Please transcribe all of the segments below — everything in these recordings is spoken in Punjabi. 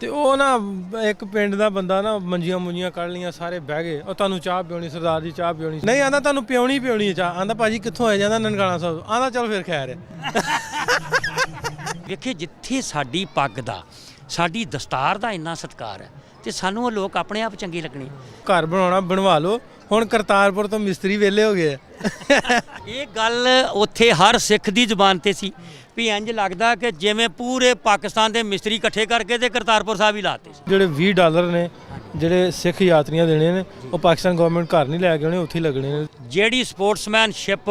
ਤੇ ਉਹ ਨਾ ਇੱਕ ਪਿੰਡ ਦਾ ਬੰਦਾ ਨਾ ਮੰਜੀਆਂ ਮੁੰਜੀਆਂ ਕੱਢ ਲੀਆਂ ਸਾਰੇ ਬਹਿ ਗਏ। ਉਹ ਤੁਹਾਨੂੰ ਚਾਹ ਪਿਉਣੀ ਸਰਦਾਰ ਜੀ ਚਾਹ ਪਿਉਣੀ ਨਹੀਂ ਆਂਦਾ ਤੁਹਾਨੂੰ ਪਿਉਣੀ ਪਿਉਣੀ ਚਾਹ। ਆਂਦਾ ਭਾਜੀ ਕਿੱਥੋਂ ਆ ਜਾਂਦਾ ਨਨਕਾਣਾ ਸਾਹਿਬ? ਆਂਦਾ ਚੱਲ ਫਿਰ ਖੈਰ ਹੈ। ਵੇਖੇ ਜਿੱਥੇ ਸਾਡੀ ਪੱਗ ਦਾ ਸਾਡੀ ਦਸਤਾਰ ਦਾ ਇੰਨਾ ਸਤਿਕਾਰ ਹੈ ਤੇ ਸਾਨੂੰ ਉਹ ਲੋਕ ਆਪਣੇ ਆਪ ਚੰਗੇ ਲੱਗਣੇ। ਘਰ ਬਣਾਉਣਾ ਬਣਵਾ ਲਓ। ਹੁਣ ਕਰਤਾਰਪੁਰ ਤੋਂ ਮਿਸਤਰੀ ਵਿਹਲੇ ਹੋ ਗਏ ਇਹ ਗੱਲ ਉੱਥੇ ਹਰ ਸਿੱਖ ਦੀ ਜ਼ੁਬਾਨ ਤੇ ਸੀ। ਵੀ ਇੰਜ ਲੱਗਦਾ ਕਿ ਜਿਵੇਂ ਪੂਰੇ ਪਾਕਿਸਤਾਨ ਦੇ ਮਿਸਤਰੀ ਇਕੱਠੇ ਕਰਕੇ ਤੇ ਕਰਤਾਰਪੁਰ ਸਾਹਿਬ ਹੀ ਲਾਤੇ ਸੀ। ਜਿਹੜੇ 20 ਡਾਲਰ ਨੇ ਜਿਹੜੇ ਸਿੱਖ ਯਾਤਰੀਆਂ ਦੇਣੇ ਨੇ ਉਹ ਪਾਕਿਸਤਾਨ ਗਵਰਨਮੈਂਟ ਘਰ ਨਹੀਂ ਲੈ ਕੇ ਆਉਣੇ ਉੱਥੇ ਹੀ ਲੱਗਣੇ ਨੇ। ਜਿਹੜੀ ਸਪੋਰਟਸਮੈਨਸ਼ਿਪ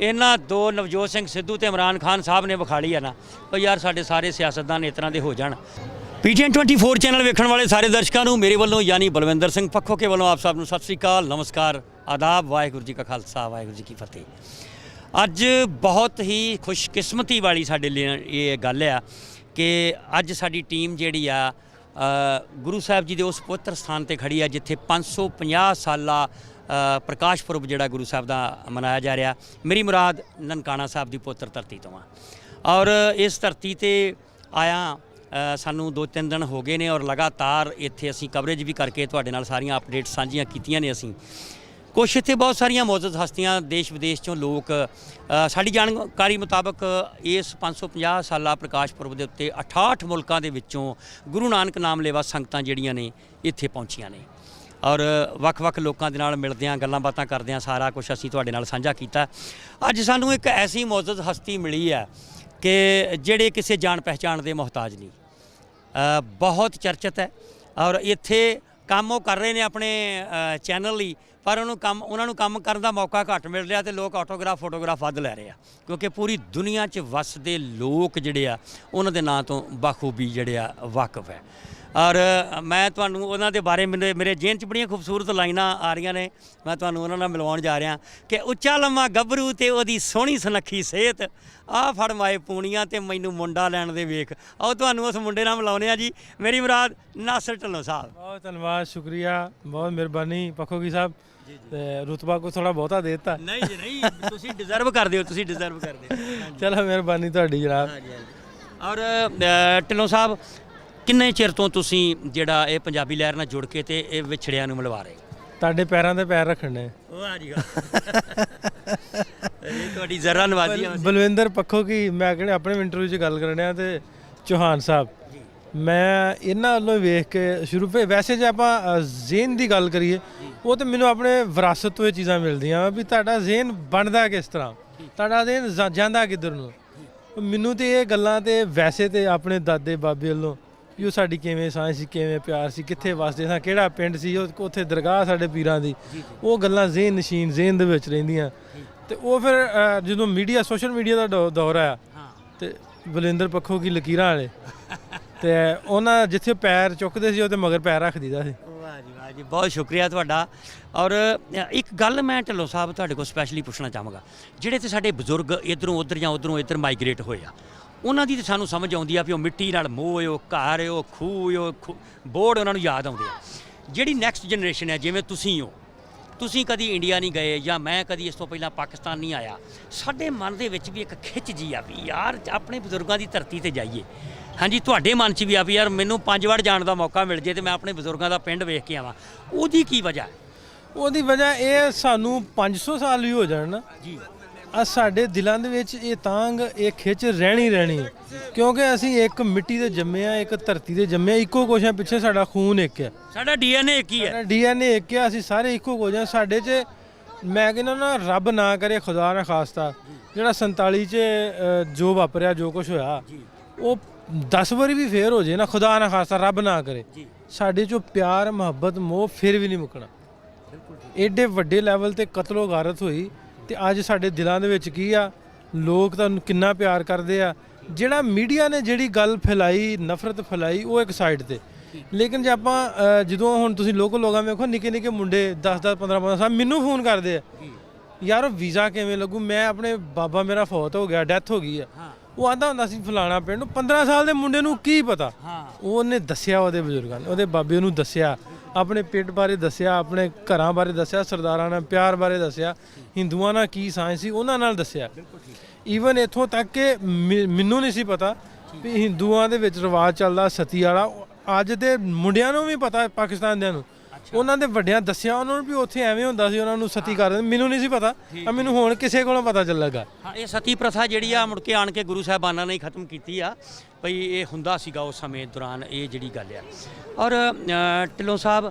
ਇਹਨਾਂ ਦੋ ਨਵਜੋਤ ਸਿੰਘ ਸਿੱਧੂ ਤੇ ਇਮਰਾਨ ਖਾਨ ਸਾਹਿਬ ਨੇ ਵਿਖਾਲੀ ਹੈ ਨਾ ਉਹ ਯਾਰ ਸਾਡੇ ਸਾਰੇ ਸਿਆਸਤਦਾਨ ਇਸ ਤਰ੍ਹਾਂ ਦੇ ਹੋ ਜਾਣ। ਪੀਟੀਐਨ 24 ਚੈਨਲ ਵੇਖਣ ਵਾਲੇ ਸਾਰੇ ਦਰਸ਼ਕਾਂ ਨੂੰ ਮੇਰੇ ਵੱਲੋਂ ਯਾਨੀ ਬਲਵਿੰਦਰ ਸਿੰਘ ਪੱਖੋ ਕੇ ਵੱਲੋਂ ਆਪ ਸਭ ਨੂੰ ਸਤਿ ਸ੍ਰੀ ਅਕਾਲ ਨਮਸਕਾਰ ਆਦਾਬ ਵਾਹਿਗੁਰੂ ਜੀ ਕਾ ਖਾਲਸਾ ਵਾਹਿਗੁਰੂ ਜੀ ਕੀ ਫਤਿਹ। ਅੱਜ ਬਹੁਤ ਹੀ ਖੁਸ਼ਕਿਸਮਤੀ ਵਾਲੀ ਸਾਡੇ ਲਈ ਇਹ ਗੱਲ ਆ ਕਿ ਅੱਜ ਸਾਡੀ ਟੀਮ ਜਿਹੜੀ ਆ ਗੁਰੂ ਸਾਹਿਬ ਜੀ ਦੇ ਉਸ ਪਵਿੱਤਰ ਸਥਾਨ ਤੇ ਖੜੀ ਆ ਜਿੱਥੇ 550 ਸਾਲਾ ਅ, ਪ੍ਰਕਾਸ਼ ਪੁਰਬ ਜਿਹੜਾ ਗੁਰੂ ਸਾਹਿਬ ਦਾ ਮਨਾਇਆ ਜਾ ਰਿਹਾ। ਮੇਰੀ ਮੁਰਾਦ ਨਨਕਾਣਾ ਸਾਹਿਬ ਦੀ ਪੁੱਤਰ ਧਰਤੀ ਤੋਂ ਆ। ਔਰ ਇਸ ਧਰਤੀ ਤੇ ਆਇਆ ਸਾਨੂੰ ਦੋ ਤਿੰਨ ਦਿਨ ਹੋ ਗਏ ਨੇ ਔਰ ਲਗਾਤਾਰ ਇੱਥੇ ਅਸੀਂ ਕਵਰੇਜ ਵੀ ਕਰਕੇ ਤੁਹਾਡੇ ਨਾਲ ਸਾਰੀਆਂ ਅਪਡੇਟਸ ਸਾਂਝੀਆਂ ਕੀਤੀਆਂ ਨੇ ਅਸੀਂ। ਕੁਛ ਇੱਥੇ ਬਹੁਤ ਸਾਰੀਆਂ ਮੌਜੂਦ ਹਸਤੀਆਂ ਦੇਸ਼ ਵਿਦੇਸ਼ ਚੋਂ ਲੋਕ ਸਾਡੀ ਜਾਣਕਾਰੀ ਮੁਤਾਬਕ ਇਸ 550 ਸਾਲਾ ਪ੍ਰਕਾਸ਼ ਪੁਰਬ ਦੇ ਉੱਤੇ 68 ਮੁਲਕਾਂ ਦੇ ਵਿੱਚੋਂ ਗੁਰੂ ਨਾਨਕ ਨਾਮ ਲੇਵਾ ਸੰਗਤਾਂ ਜਿਹੜੀਆਂ ਨੇ ਇੱਥੇ ਪਹੁੰਚੀਆਂ ਨੇ। ਔਰ ਵੱਖ-ਵੱਖ ਲੋਕਾਂ ਦੇ ਨਾਲ ਮਿਲਦਿਆਂ ਗੱਲਾਂ ਬਾਤਾਂ ਕਰਦਿਆਂ ਸਾਰਾ ਕੁਝ ਅਸੀਂ ਤੁਹਾਡੇ ਨਾਲ ਸਾਂਝਾ ਕੀਤਾ। ਅੱਜ ਸਾਨੂੰ ਇੱਕ ਐਸੀ ਮੌਜੂਦ ਹਸਤੀ ਮਿਲੀ ਹੈ ਕਿ ਜਿਹੜੇ ਕਿਸੇ ਜਾਣ ਪਹਿਚਾਣ ਦੇ ਮੁਹਤਾਜ ਨਹੀਂ। ਬਹੁਤ ਚਰਚਿਤ ਹੈ। ਔਰ ਇੱਥੇ ਕੰਮ ਉਹ ਕਰ ਰਹੇ ਨੇ ਆਪਣੇ ਚੈਨਲ ਲਈ, ਪਰ ਉਹਨੂੰ ਕੰਮ, ਉਹਨਾਂ ਨੂੰ ਕੰਮ ਕਰਨ ਦਾ ਮੌਕਾ ਘੱਟ ਮਿਲ ਰਿਹਾ ਤੇ ਲੋਕ ਆਟੋਗ੍ਰਾਫ ਫੋਟੋਗ੍ਰਾਫ ਵੱਧ ਲੈ ਰਹੇ ਆ। ਕਿਉਂਕਿ ਪੂਰੀ ਦੁਨੀਆ 'ਚ ਵਸਦੇ ਲੋਕ ਜਿਹੜੇ ਆ, ਉਹਨਾਂ ਦੇ ਨਾਂ ਤੋਂ ਬਾਖੂਬੀ ਜਿਹੜੇ ਆ ਵਾਕਿਫ ਹੈ। ਔਰ ਮੈਂ ਤੁਹਾਨੂੰ ਉਹਨਾਂ ਦੇ ਬਾਰੇ ਮੇਰੇ ਮੇਰੇ ਜੇਨ 'ਚ ਬੜੀਆਂ ਖੂਬਸੂਰਤ ਲਾਈਨਾਂ ਆ ਰਹੀਆਂ ਨੇ। ਮੈਂ ਤੁਹਾਨੂੰ ਉਹਨਾਂ ਨਾਲ ਮਿਲਵਾਉਣ ਜਾ ਰਿਹਾ ਕਿ ਉੱਚਾ ਲੰਮਾ ਗੱਭਰੂ ਤੇ ਉਹਦੀ ਸੋਹਣੀ ਸੁਨੱਖੀ ਸਿਹਤ ਆ ਫੜ ਮਾਏ ਪੂਣੀਆਂ ਤੇ ਮੈਨੂੰ ਮੁੰਡਾ ਲੈਣ ਦੇ ਵੇਖ। ਆਓ ਤੁਹਾਨੂੰ ਉਸ ਮੁੰਡੇ ਨਾਲ ਮਿਲਾਉਂਦੇ ਆ ਜੀ। ਮੇਰੀ ਮੁਰਾਦ ਨਾਸਰ ਢੱਲੋਂ ਸਾਹਿਬ। ਬਹੁਤ ਧੰਨਵਾਦ ਸ਼ੁਕਰੀਆ। ਬਹੁਤ ਮਿਹਰਬਾਨੀ ਪੱਖੋਗੀ ਸਾਹਿਬ। ਤੇ ਰੁਤਬਾ ਕੋ ਥੋੜਾ ਬਹੁਤਾ ਦੇ ਦਿੱਤਾ। ਨਹੀਂ ਜੀ ਨਹੀਂ ਤੁਸੀਂ ਡਿਜ਼ਰਵ ਕਰਦੇ ਹੋ ਤੁਸੀਂ ਡਿਜ਼ਰਵ ਕਰਦੇ ਹੋ। ਚਲੋ ਮਿਹਰਬਾਨੀ ਤੁਹਾਡੀ ਜਨਾਬ। ਔਰ ਢਿੱਲੋਂ ਸਾਹਿਬ ਕਿੰਨੇ ਚਿਰ ਤੋਂ ਤੁਸੀਂ ਜਿਹੜਾ ਇਹ ਪੰਜਾਬੀ ਲਹਿਰ ਨਾਲ ਜੁੜ ਕੇ ਤੇ ਇਹ ਵਿਛੜਿਆਂ ਨੂੰ ਮਿਲਵਾ ਰਹੇ? ਤੁਹਾਡੇ ਪੈਰਾਂ ਤੇ ਪੈਰ ਰੱਖਣੇ। ਵਾਹ ਜੀ ਇਹ ਤੁਹਾਡੀ ਜ਼ਰਾ ਨਵਾਜ਼ੀ ਆ ਬਲਵਿੰਦਰ ਪੱਖੋ ਕੀ ਮੈਂ ਕਹਿੰਦਾ ਆਪਣੇ ਇੰਟਰਵਿਊ 'ਚ ਗੱਲ ਕਰਨ ਆ ਤੇ ਚੌਹਾਨ ਸਾਹਿਬ। ਮੈਂ ਇਹਨਾਂ ਵੱਲੋਂ ਵੇਖ ਕੇ ਸ਼ੁਰੂ ਪੇ ਵੈਸੇ ਜੇ ਆਪਾਂ ਅ, ਜ਼ਿਹਨ ਦੀ ਗੱਲ ਕਰੀਏ ਉਹ ਤੇ ਮੈਨੂੰ ਆਪਣੇ ਵਿਰਾਸਤ ਤੋਂ ਇਹ ਚੀਜ਼ਾਂ ਮਿਲਦੀਆਂ ਵਾਂ ਵੀ ਤੁਹਾਡਾ ਜ਼ਿਹਨ ਬਣਦਾ ਕਿਸ ਤਰ੍ਹਾਂ। ਤੁਹਾਡਾ ਜ਼ਿਹਨ ਜਾ- ਜਾਂਦਾ ਕਿੱਧਰ ਨੂੰ। ਮੈਨੂੰ ਤੇ ਇਹ ਗੱਲਾਂ ਤੇ ਵੈਸੇ ਤੇ ਆਪਣੇ ਦਾਦੇ ਬਾਬੇ ਵੱਲੋਂ ਵੀ ਉਹ ਸਾਡੀ ਕਿਵੇਂ ਸਾਂਝ ਸੀ ਕਿਵੇਂ ਪਿਆਰ ਸੀ ਕਿੱਥੇ ਵਸਦੇ ਸਾਂ ਕਿਹੜਾ ਪਿੰਡ ਸੀ ਉਹ ਉੱਥੇ ਦਰਗਾਹ ਸਾਡੇ ਪੀਰਾਂ ਦੀ। ਉਹ ਗੱਲਾਂ ਜ਼ਿਹਨ ਨਸ਼ੀਨ ਜ਼ਿਹਨ ਦੇ ਵਿੱਚ ਰਹਿੰਦੀਆਂ। ਤੇ ਉਹ ਫਿਰ ਜਦੋਂ ਮੀਡੀਆ ਸੋਸ਼ਲ ਮੀਡੀਆ ਦਾ ਦੌਰ ਆਇਆ ਤੇ ਬਲਿੰਦਰ ਪੱਖੋ ਕੀ ਲਕੀਰਾਂ ਵਾਲੇ। ਤੇ ਉਹਨਾਂ ਜਿੱਥੇ ਪੈਰ ਚੁੱਕਦੇ ਸੀ ਉਹਦੇ ਮਗਰ ਪੈਰ ਰੱਖ ਦੀਦਾ ਸੀ। ਵਾਹ ਜੀ ਵਾਹ ਜੀ ਬਹੁਤ ਸ਼ੁਕਰੀਆ ਤੁਹਾਡਾ। ਔਰ ਇੱਕ ਗੱਲ ਮੈਂ ਢਿੱਲੋਂ ਸਾਹਿਬ ਤੁਹਾਡੇ ਕੋਲ ਸਪੈਸ਼ਲੀ ਪੁੱਛਣਾ ਚਾਹਾਂਗਾ। ਜਿਹੜੇ ਤੇ ਸਾਡੇ ਬਜ਼ੁਰਗ ਇਧਰੋਂ ਉਧਰ ਜਾਂ ਉਧਰੋਂ ਇੱਧਰ ਮਾਈਗ੍ਰੇਟ ਹੋਏ ਆ ਉਹਨਾਂ ਦੀ ਤੇ ਸਾਨੂੰ ਸਮਝ ਆਉਂਦੀ ਆ ਵੀ ਉਹ ਮਿੱਟੀ ਨਾਲ ਮੋਹ ਉਹ ਘਰ ਉਹ ਖੂਹ ਖੂ- ਬੋਰਡ ਉਹਨਾਂ ਨੂੰ ਯਾਦ ਆਉਂਦੇ ਆ। ਜਿਹੜੀ ਨੈਕਸਟ ਜਨਰੇਸ਼ਨ ਹੈ ਜਿਵੇਂ ਤੁਸੀਂ ਹੋ ਤੁਸੀਂ ਕਦੀ ਇੰਡੀਆ ਨਹੀਂ ਗਏ ਜਾਂ ਮੈਂ ਕਦੀ ਇਸ ਤੋਂ ਪਹਿਲਾਂ ਪਾਕਿਸਤਾਨ ਨਹੀਂ ਆਇਆ ਸਾਡੇ ਮਨ ਦੇ ਵਿੱਚ ਵੀ ਇੱਕ ਖਿੱਚ ਜੀ ਆ ਵੀ ਯਾਰ ਆਪਣੇ ਬਜ਼ੁਰਗਾਂ ਦੀ ਧਰਤੀ ਤੇ ਜਾਈਏ। ਹਾਂਜੀ ਤੁਹਾਡੇ ਮਨ 'ਚ ਵੀ ਆ ਵੀ ਯਾਰ ਮੈਨੂੰ ਪੰਜ ਵਾਰ ਜਾਣ ਦਾ ਮੌਕਾ ਮਿਲ ਜੇ ਤੇ ਮੈਂ ਆਪਣੇ ਬਜ਼ੁਰਗਾਂ ਦਾ ਪਿੰਡ ਵੇਖ ਕੇ ਆਵਾਂ। ਉਹਦੀ ਕੀ ਵਜ੍ਹਾ? ਹੈ ਉਹਦੀ ਵਜ੍ਹਾ ਇਹ ਸਾਨੂੰ 500 ਸਾਲ ਵੀ ਹੋ ਜਾਣ ਨਾ। ਜੀ। ਆ ਸਾਡੇ ਦਿਲਾਂ ਦੇ ਵਿੱਚ ਇਹ ਤਾਂਗ ਇਹ ਖਿੱਚ ਰਹਿਣੀ ਰਹਿਣੀ। ਕਿਉਂਕਿ ਅਸੀਂ ਇੱਕ ਮਿੱਟੀ ਦੇ ਜੰਮੇ ਆ ਇੱਕ ਧਰਤੀ ਦੇ ਜੰਮੇ ਆ ਇੱਕੋ ਕੋਸ਼ਾਂ ਪਿੱਛੇ ਸਾਡਾ ਖੂਨ ਇੱਕ ਹੈ ਸਾਡਾ ਡੀਐਨਏ ਇੱਕ ਹੀ ਹੈ ਸਾਡਾ ਡੀਐਨਏ ਇੱਕ ਹੈ ਅਸੀਂ ਸਾਰੇ ਇੱਕੋ ਕੋਸ਼ਾਂ ਸਾਡੇ 'ਚ ਮੈਂ ਕਹਿੰਦਾ ਨਾ ਰੱਬ ਨਾ ਕਰੇ ਖੁਦਾ ਨਾ ਖਾਸਤਾ। ਜਿਹੜਾ 47 'ਚ ਜੋ ਵਾਪਰਿਆ ਜੋ ਕੁਝ ਹੋਇਆ ਉਹ 10 ਵਾਰੀ ਵੀ ਫੇਰ ਹੋ ਜੇ ਨਾ ਖੁਦਾ ਨਾ ਖਾਸਤਾ ਰੱਬ ਨਾ ਕਰੇ। ਸਾਡੇ 'ਚੋਂ ਪਿਆਰ ਮੁਹੱਬਤ ਮੋਹ ਫਿਰ ਵੀ ਨਹੀਂ ਮੁੱਕਣਾ। ਏਡੇ ਵੱਡੇ ਲੈਵਲ ਤੇ ਕਤਲੋ ਗਾਰਤ ਹੋਈ ਤੇ ਅੱਜ ਸਾਡੇ ਦਿਲਾਂ ਦੇ ਵਿੱਚ ਕੀ ਆ? ਲੋਕ ਤੁਹਾਨੂੰ ਕਿੰਨਾ ਪਿਆਰ ਕਰਦੇ ਆ। ਜਿਹੜਾ ਮੀਡੀਆ ਨੇ ਜਿਹੜੀ ਗੱਲ ਫੈਲਾਈ ਨਫ਼ਰਤ ਫੈਲਾਈ ਉਹ ਇੱਕ ਸਾਈਡ ਤੇ। ਲੇਕਿਨ ਜੇ ਆਪਾਂ ਜਦੋਂ ਹੁਣ ਤੁਸੀਂ ਲੋਕਲ ਲੋਕਾਂ ਵੇਖੋ ਨਿੱਕੇ ਨਿੱਕੇ ਮੁੰਡੇ 10 10 15 15 ਸਾਲ ਮੈਨੂੰ ਫੋਨ ਕਰਦੇ ਆ। ਯਾਰ ਉਹ ਵੀਜ਼ਾ ਕਿਵੇਂ ਲੱਗੂ? ਮੈਂ ਆਪਣੇ ਬਾਬਾ ਮੇਰਾ ਫੌਤ ਹੋ ਗਿਆ ਡੈਥ ਹੋ ਗਈ ਆ। ਉਹ ਆਂਦਾ ਹੁੰਦਾ ਸੀ ਫਲਾਣਾ ਪਿੰਡ ਨੂੰ 15 ਸਾਲ ਦੇ ਮੁੰਡੇ ਨੂੰ ਕੀ ਪਤਾ? ਉਹਨੇ ਦੱਸਿਆ ਉਹਦੇ ਬਜ਼ੁਰਗਾਂ ਨੇ ਉਹਦੇ ਬਾਬੇ ਨੂੰ ਦੱਸਿਆ। ਆਪਣੇ ਪਿੰਡ ਬਾਰੇ ਦੱਸਿਆ, ਆਪਣੇ ਘਰਾਂ ਬਾਰੇ ਦੱਸਿਆ, ਸਰਦਾਰਾਂ ਨਾਲ ਪਿਆਰ ਬਾਰੇ ਦੱਸਿਆ, ਹਿੰਦੂਆਂ ਨਾਲ ਕੀ ਸਾਂਝ ਸੀ, ਉਹਨਾਂ ਨਾਲ ਦੱਸਿਆ। ਈਵਨ ਇੱਥੋਂ ਤੱਕ ਕਿ ਮੈਨੂੰ ਨਹੀਂ ਸੀ ਪਤਾ ਵੀ ਹਿੰਦੂਆਂ ਦੇ ਵਿੱਚ ਰਿਵਾਜ ਚੱਲਦਾ ਸਤੀ ਵਾਲਾ, ਅੱਜ ਦੇ ਮੁੰਡਿਆਂ ਨੂੰ ਵੀ ਪਤਾ, ਪਾਕਿਸਤਾਨ ਦਿਆਂ ਨੂੰ। ਉਹਨਾਂ ਦੇ ਵੱਡਿਆਂ ਦੱਸਿਆ ਉਹਨਾਂ ਨੂੰ ਵੀ ਉੱਥੇ ਐਵੇਂ ਹੁੰਦਾ ਸੀ ਉਹਨਾਂ ਨੂੰ ਸਤੀ ਕਰ ਦਿੰਦੇ ਮੈਨੂੰ ਨਹੀਂ ਸੀ ਪਤਾ ਆ ਮੈਨੂੰ ਹੁਣ ਕਿਸੇ ਕੋਲੋਂ ਪਤਾ ਚੱਲੇਗਾ। ਹਾਂ ਇਹ ਸਤੀ ਪ੍ਰਥਾ ਜਿਹੜੀ ਆ ਮੁੜ ਕੇ ਆਣ ਕੇ ਗੁਰੂ ਸਾਹਿਬਾਨਾਂ ਨੇ ਖਤਮ ਕੀਤੀ ਆ। ਭਈ ਇਹ ਹੁੰਦਾ ਸੀਗਾ ਉਸ ਸਮੇਂ ਦੌਰਾਨ ਇਹ ਜਿਹੜੀ ਗੱਲ ਆ। ਔਰ ਢਿੱਲੋਂ ਸਾਹਿਬ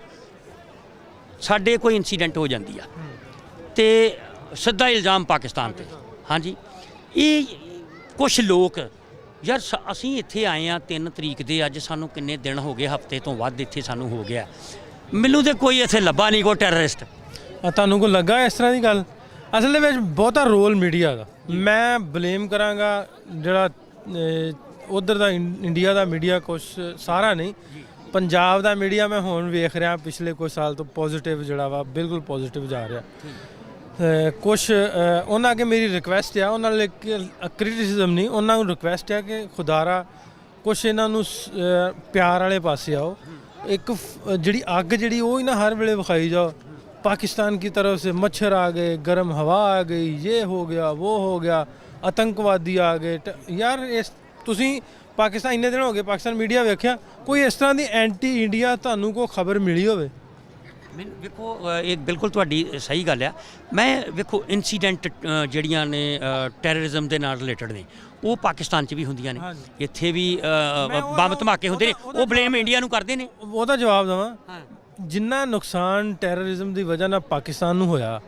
ਸਾਡੇ ਕੋਈ ਇਨਸੀਡੈਂਟ ਹੋ ਜਾਂਦੀ ਆ। ਤੇ ਸਿੱਧਾ ਇਲਜ਼ਾਮ ਪਾਕਿਸਤਾਨ ਤੇ। ਹਾਂਜੀ। ਇਹ ਕੁਝ ਲੋਕ ਯਾਰ ਅਸੀਂ ਇੱਥੇ ਆਏ ਆ 3 ਤਰੀਕ ਦੇ ਅੱਜ ਸਾਨੂੰ ਕਿੰਨੇ ਦਿਨ ਹੋ ਗਏ ਹਫ਼ਤੇ ਤੋਂ ਵੱਧ ਇੱਥੇ ਸਾਨੂੰ ਹੋ ਗਿਆ। ਮੈਨੂੰ ਤੇ ਕੋਈ ਇੱਥੇ ਲੱਭਾ ਨਹੀਂ ਕੋਈ ਟੈਰਰਿਸਟ ਆ ਤੁਹਾਨੂੰ ਕੋ ਲੱਗਾ ਇਸ ਤਰ੍ਹਾਂ ਦੀ ਗੱਲ? ਅਸਲ ਦੇ ਵਿੱਚ ਬਹੁਤਾ ਰੋਲ ਮੀਡੀਆ ਦਾ। ਮੈਂ ਬਲੇਮ ਕਰਾਂਗਾ ਜਿਹੜਾ ਉਧਰ ਦਾ ਇੰਡੀਆ ਦਾ ਮੀਡੀਆ ਕੁਝ ਸਾਰਾ ਨਹੀਂ। ਪੰਜਾਬ ਦਾ ਮੀਡੀਆ ਮੈਂ ਹੁਣ ਵੇਖ ਰਿਹਾ ਪਿਛਲੇ ਕੁਝ ਸਾਲ ਤੋਂ ਪੋਜ਼ਿਟਿਵ ਜਿਹੜਾ ਵਾ ਬਿਲਕੁਲ ਪੋਜ਼ਿਟਿਵ ਜਾ ਰਿਹਾ। ਕੁਝ ਉਹਨਾਂ ਅੱਗੇ ਮੇਰੀ ਰਿਕੁਐਸਟ ਆ ਉਹਨਾਂ ਲਈ ਕ੍ਰਿਟਿਸਿਜ਼ਮ ਨਹੀਂ ਉਹਨਾਂ ਨੂੰ ਰਿਕੁਐਸਟ ਆ ਕਿ ਖੁਦਾਰਾ ਕੁਝ ਇਹਨਾਂ ਨੂੰ ਪਿਆਰ ਵਾਲੇ ਪਾਸੇ ਆਓ। ਇੱਕ ਫ- ਜਿਹੜੀ ਅੱਗ ਜਿਹੜੀ ਉਹ ਹੀ ਨਾ ਹਰ ਵੇਲੇ ਵਿਖਾਈ ਜਾਓ पाकिस्तान की तरफ से मच्छर आ गए गर्म हवा आ गई ये हो गया वो हो गया आतंकवादी आ गए ਟ- ਯਾਰ ਇਸ ਤੁਸੀਂ ਪਾਕਿਸਤਾਨ ਇੰਨੇ ਦਿਨ ਹੋ ਗਏ ਪਾਕਿਸਤਾਨ ਮੀਡੀਆ ਵੇਖਿਆ ਕੋਈ ਇਸ ਤਰ੍ਹਾਂ ਦੀ ਐਂਟੀ ਇੰਡੀਆ ਤੁਹਾਨੂੰ ਕੋਈ ਖਬਰ ਮਿਲੀ ਹੋਵੇ ਮੈਨੂੰ ਵੇਖੋ ਅ, ਇਹ ਬਿਲਕੁਲ ਤੁਹਾਡੀ ਸਹੀ ਗੱਲ ਆ ਮੈਂ ਵੇਖੋ ਇਨਸੀਡੈਂਟ ਜਿਹੜੀਆਂ ਨੇ ਟੈਰਰਿਜ਼ਮ ਦੇ ਨਾਲ ਰਿਲੇਟਡ ਨੇ ਉਹ ਪਾਕਿਸਤਾਨ 'ਚ ਵੀ ਹੁੰਦੀਆਂ ਨੇ। ਇੱਥੇ ਵੀ ਬੰਬ ਧਮਾਕੇ ਹੁੰਦੇ ਨੇ। ਉਹ ਬਲੇਮ ਇੰਡੀਆ ਨੂੰ ਕਰਦੇ ਨੇ। ਉਹਦਾ ਜਵਾਬ ਦਵਾਂ। ਜਿੰਨਾ ਨੁਕਸਾਨ ਟੈਰਰਿਜ਼ਮ ਦੀ ਵਜ੍ਹਾ ਨਾਲ ਪਾਕਿਸਤਾਨ ਨੂੰ ਹੋਇਆ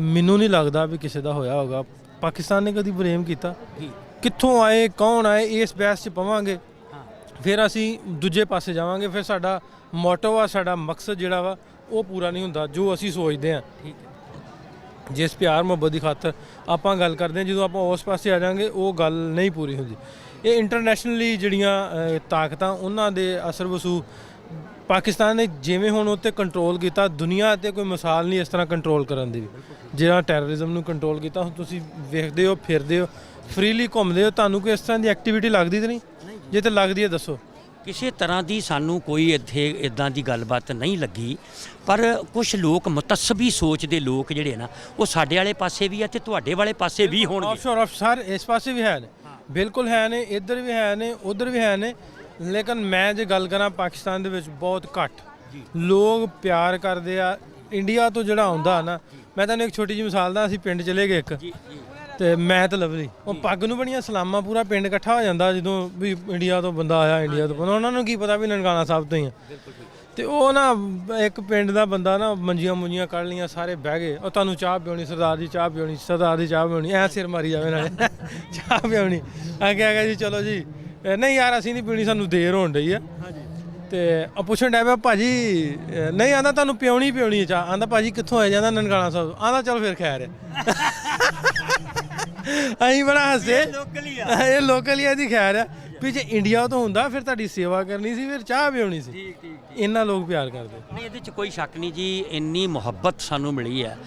ਮੈਨੂੰ ਨਹੀਂ ਲੱਗਦਾ ਵੀ ਕਿਸੇ ਦਾ ਹੋਇਆ ਹੋਗਾ। ਪਾਕਿਸਤਾਨ ਨੇ ਕਦੀ ਬਲੇਮ ਕੀਤਾ। ਕਿੱਥੋਂ ਆਏ ਕੌਣ ਆਏ ਇਸ ਬਹਿਸ 'ਚ ਪਵਾਂਗੇ। ਫਿਰ ਅਸੀਂ ਦੂਜੇ ਪਾਸੇ ਜਾਵਾਂਗੇ। ਫਿਰ ਸਾਡਾ ਮੋਟੋ ਆ ਸਾਡਾ ਮਕਸਦ ਜਿਹੜਾ ਵਾ ਉਹ ਪੂਰਾ ਨਹੀਂ ਹੁੰਦਾ ਜੋ ਅਸੀਂ ਸੋਚਦੇ ਠੀਕ ਹੈ। ਜਿਸ ਪਿਆਰ ਮੁਹੱਬਤ ਦੀ ਖਾਤਰ ਆਪਾਂ ਗੱਲ ਕਰਦੇ ਹਾਂ, ਜਦੋਂ ਆਪਾਂ ਉਸ ਪਾਸੇ ਆ ਜਾਾਂਗੇ, ਉਹ ਗੱਲ ਨਹੀਂ ਪੂਰੀ ਹੁੰਦੀ। ਇਹ ਇੰਟਰਨੈਸ਼ਨਲੀ ਜਿਹੜੀਆਂ ਤਾਕਤਾਂ, ਉਹਨਾਂ ਦੇ ਅਸਰ ਵਸੂ। ਪਾਕਿਸਤਾਨ ਨੇ ਜਿਵੇਂ ਹੁਣ ਉੱਤੇ ਕੰਟਰੋਲ ਕੀਤਾ, ਦੁਨੀਆ ਤੇ ਕੋਈ ਮਿਸਾਲ ਨਹੀਂ ਇਸ ਤਰ੍ਹਾਂ ਕੰਟਰੋਲ ਕਰਨ ਦੀ। ਵੀ ਜਿਹੜਾ ਟੈਰਰਿਜ਼ਮ ਨੂੰ ਕੰਟਰੋਲ ਕੀਤਾ, ਹੁਣ ਤੁਸੀਂ ਵੇਖਦੇ ਹੋ, ਫਿਰਦੇ ਹੋ ਫ੍ਰੀਲੀ ਘੁੰਮਦੇ ਹੋ, ਤੁਹਾਨੂੰ ਕੋਈ ਇਸ ਤਰ੍ਹਾਂ ਦੀ ਐਕਟੀਵਿਟੀ ਲੱਗਦੀ ਤੇ ਨਹੀਂ? ਜੇ ਤੇ ਲੱਗਦੀ ਹੈ, ਦੱਸੋ। ਕਿਸੇ ਤਰ੍ਹਾਂ ਦੀ ਸਾਨੂੰ ਕੋਈ ਇੱਥੇ ਇਦਾਂ ਦੀ ਗੱਲਬਾਤ ਨਹੀਂ ਲੱਗੀ ਪਰ ਕੁਝ ਲੋਕ ਮੁਤਸਬੀ ਸੋਚ ਦੇ ਲੋਕ ਜਿਹੜੇ ਨਾ ਉਹ ਸਾਡੇ ਵਾਲੇ ਪਾਸੇ ਵੀ ਆ ਤੇ ਤੁਹਾਡੇ ਵਾਲੇ ਪਾਸੇ ਵੀ ਹੋਣਗੇ। ਆਫਸ਼ੋਰ ਆਫ ਸਰ ਇਸ ਪਾਸੇ ਵੀ ਹੈ ਨੇ। ਬਿਲਕੁਲ ਹੈ ਨੇ ਇੱਧਰ ਵੀ ਹੈ ਨੇ ਉਧਰ ਵੀ ਹੈ ਨੇ ਲੇਕਿਨ ਮੈਂ ਜੇ ਗੱਲ ਕਰਾਂ ਪਾਕਿਸਤਾਨ ਦੇ ਵਿੱਚ ਬਹੁਤ ਘੱਟ। ਲੋਕ ਪਿਆਰ ਕਰਦੇ ਆ ਇੰਡੀਆ ਤੋਂ ਜਿਹੜਾ ਆਉਂਦਾ ਨਾ ਮੈਂ ਤੁਹਾਨੂੰ ਇੱਕ ਛੋਟੀ ਜਿਹੀ ਮਿਸਾਲ ਦਾ ਅਸੀਂ ਪਿੰਡ ਚਲੇ ਗਏ ਇੱਕ। ਤੇ ਮੈਂ ਤੇ ਲਵਲੀ। ਉਹ ਪੱਗ ਨੂੰ ਬੜੀਆਂ ਸਲਾਮਾਂ ਪੂਰਾ ਪਿੰਡ ਇਕੱਠਾ ਹੋ ਜਾਂਦਾ ਜਦੋਂ ਵੀ ਇੰਡੀਆ ਤੋਂ ਬੰਦਾ ਆਇਆ ਇੰਡੀਆ ਤੋਂ। ਉਹਨਾਂ ਨੂੰ ਕੀ ਪਤਾ ਵੀ ਨਨਕਾਣਾ ਸਾਹਿਬ ਤੋਂ ਹੀ ਆ। ਤੇ ਉਹ ਨਾ ਇੱਕ ਪਿੰਡ ਦਾ ਬੰਦਾ ਨਾ ਮੰਜੀਆਂ ਮੁੰਜੀਆਂ ਕੱਢ ਲੀਆਂ ਸਾਰੇ ਬਹਿ ਗਏ। ਉਹ ਤੁਹਾਨੂੰ ਚਾਹ ਪਿਉਣੀ ਸਰਦਾਰ ਜੀ ਚਾਹ ਪਿਉਣੀ ਸਰਦਾਰ ਦੀ ਚਾਹ ਪਿਉਣੀ। ਐ ਸਿਰ ਮਾਰੀ ਜਾਵੇ ਨਾਲੇ। ਚਾਹ ਪਿਉਣੀ। ਆ ਗਿਆ ਜੀ ਚਲੋ ਜੀ। ਨਹੀਂ ਯਾਰ ਅਸੀਂ ਨਹੀਂ ਪੀਣੀ ਸਾਨੂੰ ਦੇਰ ਹੋਣ ਡਈ ਆ। ਤੇ ਆ ਪੁੱਛਣ ਡਿਆ ਭਾਜੀ ਨਹੀਂ ਆਂਦਾ ਤੁਹਾਨੂੰ ਪਿਉਣੀ ਪਿਉਣੀ ਚਾਹ। ਆਂਦਾ ਭਾਜੀ ਕਿੱਥੋਂ ਆ ਜਾਂਦਾ ਨਨਕਾਣਾ ਸਾਹਿਬ? ਆਂਦਾ ਚਲ ਫਿਰ ਖੈਰ ਹੈ ਅਸੀਂ ਬੜਾ ਹੱਸੇ ਲੋਕਲੀ ਇਹ ਲੋਕਲ ਆ ਦੀ ਖੈਰ ਆ। ਵੀ ਜੇ ਇੰਡੀਆ ਤੋਂ ਹੁੰਦਾ ਫਿਰ ਤੁਹਾਡੀ ਸੇਵਾ ਕਰਨੀ ਸੀ ਫਿਰ ਚਾਹ ਪਿਉਣੀ ਸੀ। ਠੀਕ ਠੀਕ। ਇੰਨਾ ਲੋਕ ਪਿਆਰ ਕਰਦੇ। ਨਹੀਂ ਇਹਦੇ 'ਚ ਕੋਈ ਸ਼ੱਕ ਨਹੀਂ ਜੀ ਇੰਨੀ ਮੁਹੱਬਤ ਸਾਨੂੰ ਮਿਲੀ ਹੈ।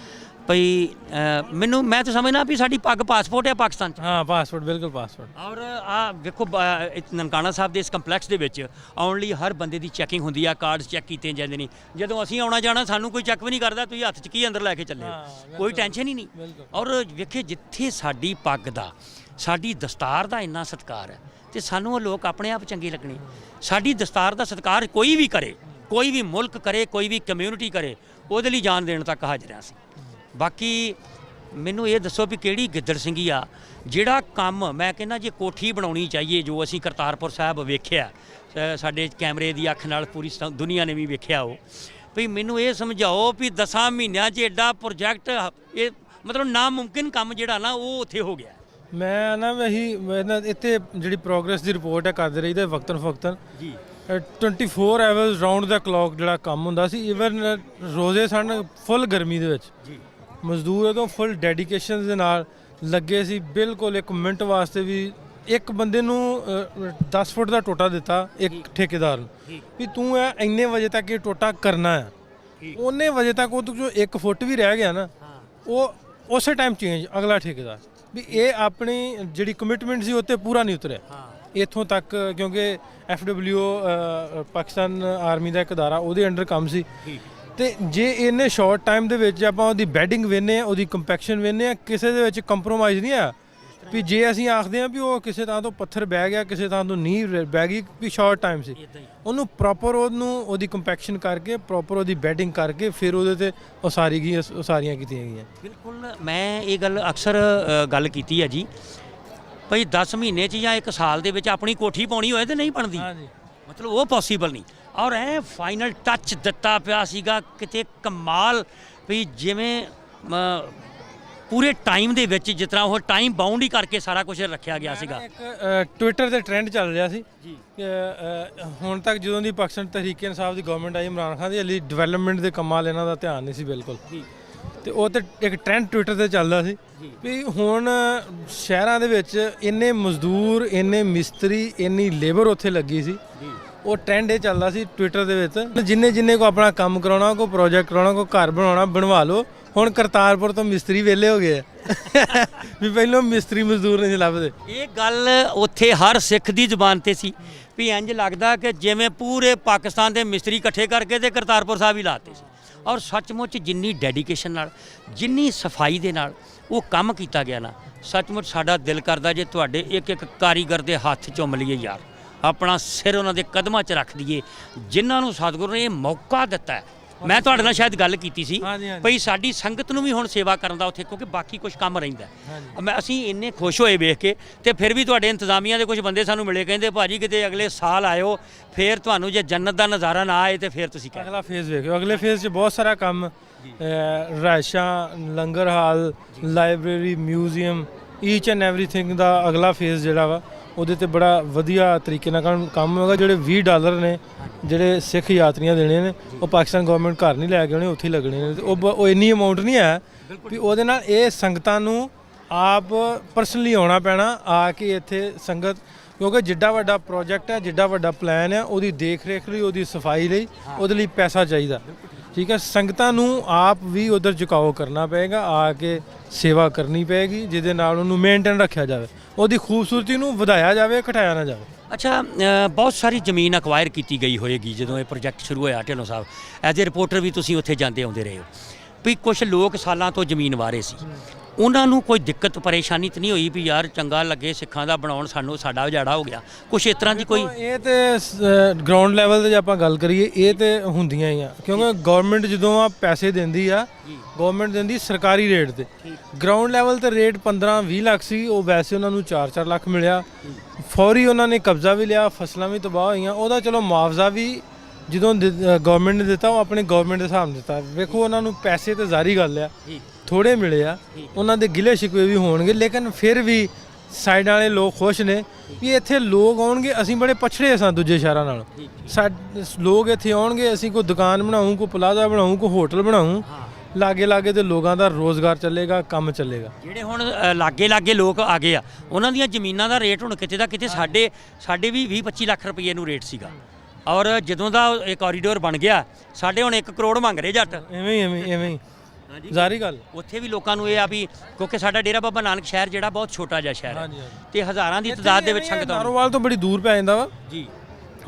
ਭਈ ਅ, ਮੈਨੂੰ ਮੈਂ ਤਾਂ ਸਮਝਦਾ ਵੀ ਸਾਡੀ ਪੱਗ ਪਾਸਪੋਰਟ ਹੈ ਪਾਕਿਸਤਾਨ 'ਚ। ਹਾਂ ਪਾਸਪੋਰਟ ਬਿਲਕੁਲ ਪਾਸਪੋਰਟ ਔਰ ਆ ਵੇਖੋ ਬ- ਇਹ ਨਨਕਾਣਾ ਸਾਹਿਬ ਦੇ ਇਸ ਕੰਪਲੈਕਸ ਦੇ ਵਿੱਚ ਆਉਣ ਲਈ ਹਰ ਬੰਦੇ ਦੀ ਚੈਕਿੰਗ ਹੁੰਦੀ ਆ ਕਾਰਡਸ ਚੈੱਕ ਕੀਤੇ ਜਾਂਦੇ ਨੇ। ਜਦੋਂ ਅਸੀਂ ਆਉਣਾ ਜਾਣਾ ਸਾਨੂੰ ਕੋਈ ਚੈੱਕ ਵੀ ਨਹੀਂ ਕਰਦਾ ਤੁਸੀਂ ਹੱਥ 'ਚ ਕੀ ਅੰਦਰ ਲੈ ਕੇ ਚੱਲੇ ਹਾਂ, ਹੋ ਕੋਈ ਟੈਨਸ਼ਨ ਹੀ ਨਹੀਂ। ਬਿਲਕੁਲ। ਔਰ ਵੇਖੇ ਜਿੱਥੇ ਸਾਡੀ ਪੱਗ ਦਾ ਸਾਡੀ ਦਸਤਾਰ ਦਾ ਇੰਨਾ ਸਤਿਕਾਰ ਹੈ ਤੇ ਸਾਨੂੰ ਉਹ ਲੋਕ ਆਪਣੇ ਆਪ ਚੰਗੇ ਲੱਗਣੇ। ਸਾਡੀ ਦਸਤਾਰ ਦਾ ਸਤਿਕਾਰ ਕੋਈ ਵੀ ਕਰੇ ਕੋਈ ਵੀ ਮੁਲਕ ਕਰੇ ਕੋਈ ਵੀ ਕਮਿਊਨਿਟੀ ਕਰੇ ਉਹਦੇ ਲਈ ਜਾਨ ਦੇਣ ਤੱਕ ਹਾਜ਼ਰ ਹਾਂ ਅਸੀਂ। ਬਾਕੀ ਮੈਨੂੰ ਇਹ ਦੱਸੋ ਵੀ ਕਿਹੜੀ ਗਿੱਦੜ ਸਿੰਘੀ ਆ ਜਿਹੜਾ ਕੰਮ ਮੈਂ ਕਹਿੰਦਾ ਜੇ ਕੋਠੀ ਬਣਾਉਣੀ ਚਾਹੀਏ ਜੋ ਅਸੀਂ ਕਰਤਾਰਪੁਰ ਸਾਹਿਬ ਵੇਖਿਆ ਸਾਡੇ ਕੈਮਰੇ ਦੀ ਅੱਖ ਨਾਲ ਪੂਰੀ ਦੁਨੀਆ ਨੇ ਵੀ ਵੇਖਿਆ ਉਹ ਵੀ ਮੈਨੂੰ ਇਹ ਸਮਝਾਓ ਵੀ 10 ਮਹੀਨਿਆਂ 'ਚ ਐਡਾ ਪ੍ਰੋਜੈਕਟ ਇਹ ਮਤਲਬ ਨਾਮੁਮਕਿਨ ਕੰਮ ਜਿਹੜਾ ਨਾ ਉਹ ਉੱਥੇ ਹੋ ਗਿਆ। ਮੈਂ ਨਾ ਵਹੀ ਮੈਂ ਨਾ ਇੱਥੇ ਜਿਹੜੀ ਪ੍ਰੋਗਰੈਸ ਦੀ ਰਿਪੋਰਟ ਹੈ ਕਰਦੇ ਰਹੀਦਾ ਵਕਤਨ ਫਕਤਨ ਜੀ। Uh, 24 hours round the clock ਜਿਹੜਾ ਕੰਮ ਹੁੰਦਾ ਸੀ ਇਵਨ ਰੋਜ਼ੇ ਸਨ ਫੁੱਲ ਗਰਮੀ ਦੇ ਵਿੱਚ। ਜੀ। ਮਜ਼ਦੂਰ ਉਦੋਂ ਫੁੱਲ ਡੈਡੀਕੇਸ਼ਨ ਦੇ ਨਾਲ ਲੱਗੇ ਸੀ ਬਿਲਕੁਲ ਇੱਕ ਮਿੰਟ ਵਾਸਤੇ ਵੀ ਇੱਕ ਬੰਦੇ ਨੂੰ ਅ, 10 ਫੁੱਟ ਦਾ ਟੋਟਾ ਦਿੱਤਾ ਇੱਕ ਠੇਕੇਦਾਰ ਨੂੰ। ਵੀ ਤੂੰ ਇਹ ਇੰਨੇ ਵਜੇ ਤੱਕ ਇਹ ਟੋਟਾ ਕਰਨਾ ਹੈ। ਉਹਨੇ ਵਜੇ ਤੱਕ ਉਹ ਜੋ 1 ਫੁੱਟ ਵੀ ਰਹਿ ਗਿਆ ਨਾ ਉਹ ਉਸੇ ਟਾਈਮ ਚੇਂਜ ਅਗਲਾ ਠੇਕੇਦਾਰ। ਵੀ ਇਹ ਆਪਣੀ ਜਿਹੜੀ ਕਮਿਟਮੈਂਟ ਸੀ ਉੱਤੇ ਪੂਰਾ ਨਹੀਂ ਉਤਰਿਆ। ਇੱਥੋਂ ਤੱਕ ਕਿਉਂਕਿ ਐਫਡਬਲਯੂ ਪਾਕਿਸਤਾਨ ਆਰਮੀ ਦਾ ਇੱਕ ਅਦਾਰਾ ਉਹਦੇ ਅੰਡਰ ਕੰਮ ਸੀ। ਤੇ ਜੇ ਇਹਨੇ ਸ਼ਾਰਟ ਟਾਈਮ ਦੇ ਵਿੱਚ ਆਪਾਂ ਉਹਦੀ ਬੈਡਿੰਗ ਵੇਨੇ ਆ ਉਹਦੀ ਕੰਪੈਕਸ਼ਨ ਵੇਨੇ ਆ ਕਿਸੇ ਦੇ ਵਿੱਚ ਕੰਪਰੋਮਾਈਜ਼ ਨਹੀਂ ਆ। ਵੀ ਜੇ ਅਸੀਂ ਆਖਦੇ ਆ ਵੀ ਉਹ ਕਿਸੇ ਥਾਂ ਤੋਂ ਪੱਥਰ ਬਹਿ ਗਿਆ ਕਿਸੇ ਥਾਂ ਤੋਂ ਨੀਂਹ ਬਹਿ ਗਈ ਵੀ ਸ਼ਾਰਟ ਟਾਈਮ ਸੀ। ਉਹਨੂੰ ਪ੍ਰੋਪਰ ਉਹਨੂੰ ਉਹਦੀ ਕੰਪੈਕਸ਼ਨ ਕਰਕੇ ਪ੍ਰੋਪਰ ਉਹਦੀ ਬੈਡਿੰਗ ਕਰਕੇ ਫਿਰ ਉਹਦੇ ਤੇ ਉਸਾਰੀ ਗਈ ਉਸਾਰੀਆਂ ਕੀਤੀਆਂ ਗਈਆਂ। ਬਿਲਕੁਲ ਮੈਂ ਇਹ ਗੱਲ ਅਕਸਰ ਗੱਲ ਕੀਤੀ ਹੈ ਜੀ। ਭਈ 10 ਮਹੀਨੇ ਚ ਜਾਂ 1 ਸਾਲ ਦੇ ਵਿੱਚ ਆਪਣੀ ਕੋਠੀ ਪਾਉਣੀ ਹੋਏ ਤੇ ਨਹੀਂ ਬਣਦੀ। ਹਾਂਜੀ। ਮਤਲਬ ਉਹ ਪੋਸੀਬਲ ਨਹੀਂ। ਔਰ ਇਹ ਫਾਈਨਲ ਟੱਚ ਦਿੱਤਾ ਪਿਆ ਸੀਗਾ ਕਿਤੇ ਕਮਾਲ ਵੀ ਜਿਵੇਂ ਪੂਰੇ ਟਾਈਮ ਦੇ ਵਿੱਚ ਜਿਸ ਤਰ੍ਹਾਂ ਉਹ ਟਾਈਮ ਬਾਉਂਡ ਹੀ ਕਰਕੇ ਸਾਰਾ ਕੁਝ ਰੱਖਿਆ ਗਿਆ ਸੀਗਾ। ਇੱਕ ਟਵਿੱਟਰ ਤੇ ਟ੍ਰੈਂਡ ਚੱਲ ਰਿਹਾ ਸੀ ਹੁਣ ਤੱਕ ਜਦੋਂ ਦੀ ਪਾਕਿਸਤਾਨ ਤਹਿਰੀਕ ਇਨਸਾਫ ਦੀ ਗਵਰਨਮੈਂਟ ਆਈ ਇਮਰਾਨ ਖਾਨ ਦੀ ਹਲੀ ਡਿਵੈਲਪਮੈਂਟ ਦੇ ਕੰਮਾਂ ਵੱਲ ਇਹਨਾਂ ਦਾ ਧਿਆਨ ਨਹੀਂ ਸੀ ਬਿਲਕੁਲ। ਤੇ ਉਹ ਤੇ ਇੱਕ ਟ੍ਰੈਂਡ ਟਵਿੱਟਰ ਤੇ ਚੱਲਦਾ ਸੀ ਵੀ ਹੁਣ ਸ਼ਹਿਰਾਂ ਦੇ ਵਿੱਚ ਇੰਨੇ ਮਜ਼ਦੂਰ ਇੰਨੇ ਮਿਸਤਰੀ ਇੰਨੀ ਲੇਬਰ ਉੱਥੇ ਲੱਗੀ ਸੀ। ਉਹ ਟ੍ਰੈਂਡ ਇਹ ਚੱਲਦਾ ਸੀ ਟਵਿੱਟਰ ਦੇ ਵਿੱਚ ਜਿੰਨੇ ਜਿੰਨੇ ਕੋ ਆਪਣਾ ਕੰਮ ਕਰਾਉਣਾ, ਕੋ ਪ੍ਰੋਜੈਕਟ ਕਰਾਉਣਾ, ਕੋ ਘਰ ਬਣਾਉਣਾ, ਬਣਵਾ ਲਓ। ਹੁਣ ਕਰਤਾਰਪੁਰ ਤੋਂ ਮਿਸਤਰੀ ਵਿਹਲੇ ਹੋ ਗਏ ਵੀ ਪਹਿਲਾਂ ਮਿਸਤਰੀ ਮਜ਼ਦੂਰ ਨਹੀਂ ਲੱਭਦੇ। ਇਹ ਗੱਲ ਉੱਥੇ ਹਰ ਸਿੱਖ ਦੀ ਜ਼ੁਬਾਨ ਤੇ ਸੀ ਵੀ ਇੰਜ ਲੱਗਦਾ ਕਿ ਜਿਵੇਂ ਪੂਰੇ ਪਾਕਿਸਤਾਨ ਦੇ ਮਿਸਤਰੀ ਇਕੱਠੇ ਕਰਕੇ ਤੇ ਕਰਤਾਰਪੁਰ ਸਾਹਿਬ ਹੀ ਲਾਤੇ ਸੀ। ਔਰ ਸੱਚਮੁੱਚ ਜਿੰਨੀ ਡੈਡੀਕੇਸ਼ਨ ਨਾਲ, ਜਿੰਨੀ ਸਫ਼ਾਈ ਦੇ ਨਾਲ ਉਹ ਕੰਮ ਕੀਤਾ ਗਿਆ ਨਾ, ਸੱਚਮੁੱਚ ਸਾਡਾ ਦਿਲ ਕਰਦਾ ਜੇ ਤੁਹਾਡੇ ਇੱਕ ਇੱਕ ਕਾਰੀਗਰ ਦੇ ਹੱਥ ਚੁੰਮ ਲਈਏ ਯਾਰ। ਆਪਣਾ ਸਿਰ ਉਹਨਾਂ ਦੇ ਕਦਮਾਂ 'ਚ ਰੱਖ ਦਈਏ। ਜਿਨ੍ਹਾਂ ਨੂੰ ਸਤਿਗੁਰੂ ਨੇ ਇਹ ਮੌਕਾ ਦਿੱਤਾ ਹੈ। ਮੈਂ ਤੁਹਾਡੇ ਨਾਲ ਸ਼ਾਇਦ ਗੱਲ ਕੀਤੀ ਸੀ ਹਾਂਜੀ, ਹਾਂਜੀ। ਭਈ ਸਾਡੀ ਸੰਗਤ ਨੂੰ ਵੀ ਹੁਣ ਸੇਵਾ ਕਰਨ ਦਾ ਉੱਥੇ ਕਿਉਂਕਿ ਬਾਕੀ ਕੁਝ ਕੰਮ ਰਹਿੰਦਾ ਹੈ। ਮੈਂ ਅਸੀਂ ਇੰਨੇ ਖੁਸ਼ ਹੋਏ ਵੇਖ ਕੇ ਤੇ ਫਿਰ ਵੀ ਤੁਹਾਡੇ ਇੰਤਜ਼ਾਮੀਆਂ ਦੇ ਕੁਝ ਬੰਦੇ ਸਾਨੂੰ ਮਿਲੇ ਕਹਿੰਦੇ ਭਾਜੀ ਕਿਤੇ ਅਗਲੇ ਸਾਲ ਆਇਓ ਫਿਰ ਤੁਹਾਨੂੰ ਜੇ ਜੰਨਤ ਦਾ ਨਜ਼ਾਰਾ ਨਾ ਆਏ ਤੇ ਫਿਰ ਤੁਸੀਂ ਕਹਿ ਅਗਲਾ ਫੇਜ਼ ਵੇਖਿਓ। ਅਗਲੇ ਫੇਜ਼ 'ਚ ਬਹੁਤ ਸਾਰਾ ਕੰਮ ਰਾਇਸ਼ਾਂ ਲੰਗਰ hall library museum each and everything ਦਾ ਅਗਲਾ ਫੇਜ਼ ਜਿਹੜਾ ਵਾ ਉਹਦੇ ਤੇ ਬੜਾ ਵਧੀਆ ਤਰੀਕੇ ਨਾਲ ਕੰਮ- ਹੋਗਾ ਜਿਹੜੇ 20 ਡਾਲਰ ਨੇ ਜਿਹੜੇ ਸਿੱਖ ਯਾਤਰੀਆਂ ਦੇਣੇ ਨੇ ਉਹ ਪਾਕਿਸਤਾਨ ਗਵਰਨਮੈਂਟ ਘਰ ਨਹੀਂ ਲੈ ਕੇ ਆਉਣੇ ਉੱਥੇ ਹੀ ਲੱਗਣੇ ਨੇ। ਉਹ ਉਹ ਇੰਨੀ ਅਮਾਉਂਟ ਨਹੀਂ ਹੈ ਵੀ ਉਹਦੇ ਨਾਲ ਇਹ ਸੰਗਤਾਂ ਨੂੰ ਆਪ ਪਰਸਨਲੀ ਆਉਣਾ ਪੈਣਾ ਆ ਕੇ ਇੱਥੇ ਸੰਗਤ ਕਿਉਂਕਿ ਜਿੱਡਾ ਵੱਡਾ ਪ੍ਰੋਜੈਕਟ ਹੈ ਜਿੱਡਾ ਵੱਡਾ ਪਲਾਨ ਹੈ ਉਹਦੀ ਦੇਖ ਰੇਖ ਲਈ ਉਹਦੀ ਸਫ਼ਾਈ ਲਈ ਉਹਦੇ ਲਈ ਪੈਸਾ ਚਾਹੀਦਾ। ਠੀਕ ਹੈ, ਸੰਗਤਾਂ ਨੂੰ ਆਪ ਵੀ ਉਧਰ ਝੁਕਾਓ ਕਰਨਾ ਪਏਗਾ, ਆ ਕੇ ਸੇਵਾ ਕਰਨੀ ਪਏਗੀ, ਜਿਹਦੇ ਨਾਲ ਉਹਨੂੰ ਮੇਨਟੇਨ ਰੱਖਿਆ ਜਾਵੇ। ਉਹਦੀ ਖੂਬਸੂਰਤੀ ਨੂੰ ਵਧਾਇਆ ਜਾਵੇ, ਘਟਾਇਆ ਨਾ ਜਾਵੇ। ਅੱਛਾ ਬਹੁਤ ਸਾਰੀ ਜ਼ਮੀਨ ਅਕਵਾਇਰ ਕੀਤੀ ਗਈ ਹੋਏਗੀ ਜਦੋਂ ਇਹ ਪ੍ਰੋਜੈਕਟ ਸ਼ੁਰੂ ਹੋਇਆ, Dhillon Sahib. As a reporter ਵੀ ਤੁਸੀਂ ਉੱਥੇ ਜਾਂਦੇ ਆਉਂਦੇ ਰਹੇ ਹੋ। ਵੀ ਕੁਝ ਲੋਕ ਸਾਲਾਂ ਤੋਂ ਜ਼ਮੀਨ ਵਾਰੇ ਸੀ। ਉਹਨਾਂ ਨੂੰ ਕੋਈ ਦਿੱਕਤ ਪਰੇਸ਼ਾਨੀ ਤਾਂ ਨਹੀਂ ਹੋਈ ਵੀ ਯਾਰ ਚੰਗਾ ਲੱਗੇ ਸਿੱਖਾਂ ਦਾ ਬਣਾਉਣ ਸਾਨੂੰ ਸਾਡਾ ਉਜਾੜਾ ਹੋ ਗਿਆ। ਕੁਝ ਇਸ ਤਰ੍ਹਾਂ ਦੀ ਕੋਈ ਇਹ ਤੇ ਗਰਾਊਂਡ ਲੈਵਲ ਤੇ ਜੇ ਆਪਾਂ ਗੱਲ ਕਰੀਏ ਇਹ ਤੇ ਹੁੰਦੀਆਂ ਹੀ ਆ। ਕਿਉਂਕਿ ਗਵਰਨਮੈਂਟ ਜਦੋਂ ਆ ਪੈਸੇ ਦਿੰਦੀ ਆ ਗਵਰਨਮੈਂਟ ਦਿੰਦੀ ਸਰਕਾਰੀ ਰੇਟ ਤੇ। ਗਰਾਊਂਡ ਲੈਵਲ ਤੇ ਰੇਟ 15 20 ਲੱਖ ਸੀ ਉਹ ਵੈਸੇ ਉਹਨਾਂ ਨੂੰ 4-4 ਲੱਖ ਮਿਲਿਆ। ਫੌਰੀ ਉਹਨਾਂ ਨੇ ਕਬਜ਼ਾ ਵੀ ਲਿਆ ਫਸਲਾਂ ਵੀ ਤਬਾਹ ਹੋਈਆਂ। ਉਹਦਾ ਚਲੋ ਮੁਆਵਜ਼ਾ ਵੀ ਜਦੋਂ ਗਵਰਨਮੈਂਟ ਨੇ ਦਿੱਤਾ ਉਹ ਆਪਣੇ ਗਵਰਨਮੈਂਟ ਦੇ ਹਿਸਾਬ ਨਾਲ ਦਿੱਤਾ। ਵੇਖੋ ਉਹਨਾਂ ਨੂੰ ਪੈਸੇ ਤੇ ਜ਼ਾਰੀ ਗੱਲ ਆ। ਥੋੜੇ ਮਿਲੇ ਆ। ਉਹਨਾਂ ਦੇ ਗਿਲੇ ਸ਼ਿਕਵੇ ਵੀ ਹੋਣਗੇ ਲੇਕਿਨ ਫਿਰ ਵੀ ਸਾਈਡ ਵਾਲੇ ਲੋਕ ਖੁਸ਼ ਨੇ ਵੀ ਇੱਥੇ ਲੋਕ ਆਉਣਗੇ ਅਸੀਂ ਬੜੇ ਪਛੜੇ ਸਾਂ ਦੂਜੇ ਸ਼ਹਿਰਾਂ ਨਾਲੋਂ। ਲੋਕ ਇੱਥੇ ਆਉਣਗੇ ਅਸੀਂ ਕੋਈ ਦੁਕਾਨ ਬਣਾਉਂ ਕੋਈ ਪਲਾਜ਼ਾ ਬਣਾਉਂ ਕੋਈ ਹੋਟਲ ਬਣਾਉਂ ਲਾਗੇ ਲਾਗੇ ਦੇ ਲੋਕਾਂ ਦਾ ਰੋਜ਼ਗਾਰ ਚੱਲੇਗਾ ਕੰਮ ਚੱਲੇਗਾ। ਜਿਹੜੇ ਹੁਣ ਲਾਗੇ ਲਾਗੇ ਲੋਕ ਆ ਗਏ ਆ ਉਹਨਾਂ ਦੀਆਂ ਜ਼ਮੀਨਾਂ ਦਾ ਰੇਟ ਹੁਣ ਕਿਤੇ ਦਾ ਕਿਤੇ ਸਾਡੇ ਸਾਡੇ ਵੀ 20 25 ਲੱਖ ਰੁਪਏ ਨੂੰ ਰੇਟ ਸੀਗਾ। ਔਰ ਜਦੋਂ ਦਾ ਇਹ ਕੋਰੀਡੋਰ ਬਣ ਗਿਆ ਸਾਡੇ ਹੁਣ 1 ਕਰੋੜ ਮੰਗ ਰਹੇ ਜੱਟ। ਐਵੇਂ ਹੀ ਐਵੇਂ ਐਵੇਂ ਹੀ। ਹਾਂਜੀ। ਜ਼ਾਰੀ ਗੱਲ। ਉੱਥੇ ਵੀ ਲੋਕਾਂ ਨੂੰ ਇਹ ਆ ਵੀ ਕਿਉਂਕਿ ਸਾਡਾ ਡੇਰਾ ਬਾਬਾ ਨਾਨਕ ਸ਼ਹਿਰ ਜਿਹੜਾ ਬਹੁਤ ਛੋਟਾ ਜਿਹਾ ਸ਼ਹਿਰ ਹੈ। ਹਾਂਜੀ ਹਾਂਜੀ। ਤੇ ਹਜ਼ਾਰਾਂ ਦੀ ਤਦਾਦ ਦੇ ਵਿੱਚ ਸੰਗਤ ਆਉਂਦੀ ਨਾਰੋਵਾਲ ਤੋਂ ਬੜੀ ਦੂਰ ਪੈ ਜਾਂਦਾ ਵਾ। ਜੀ।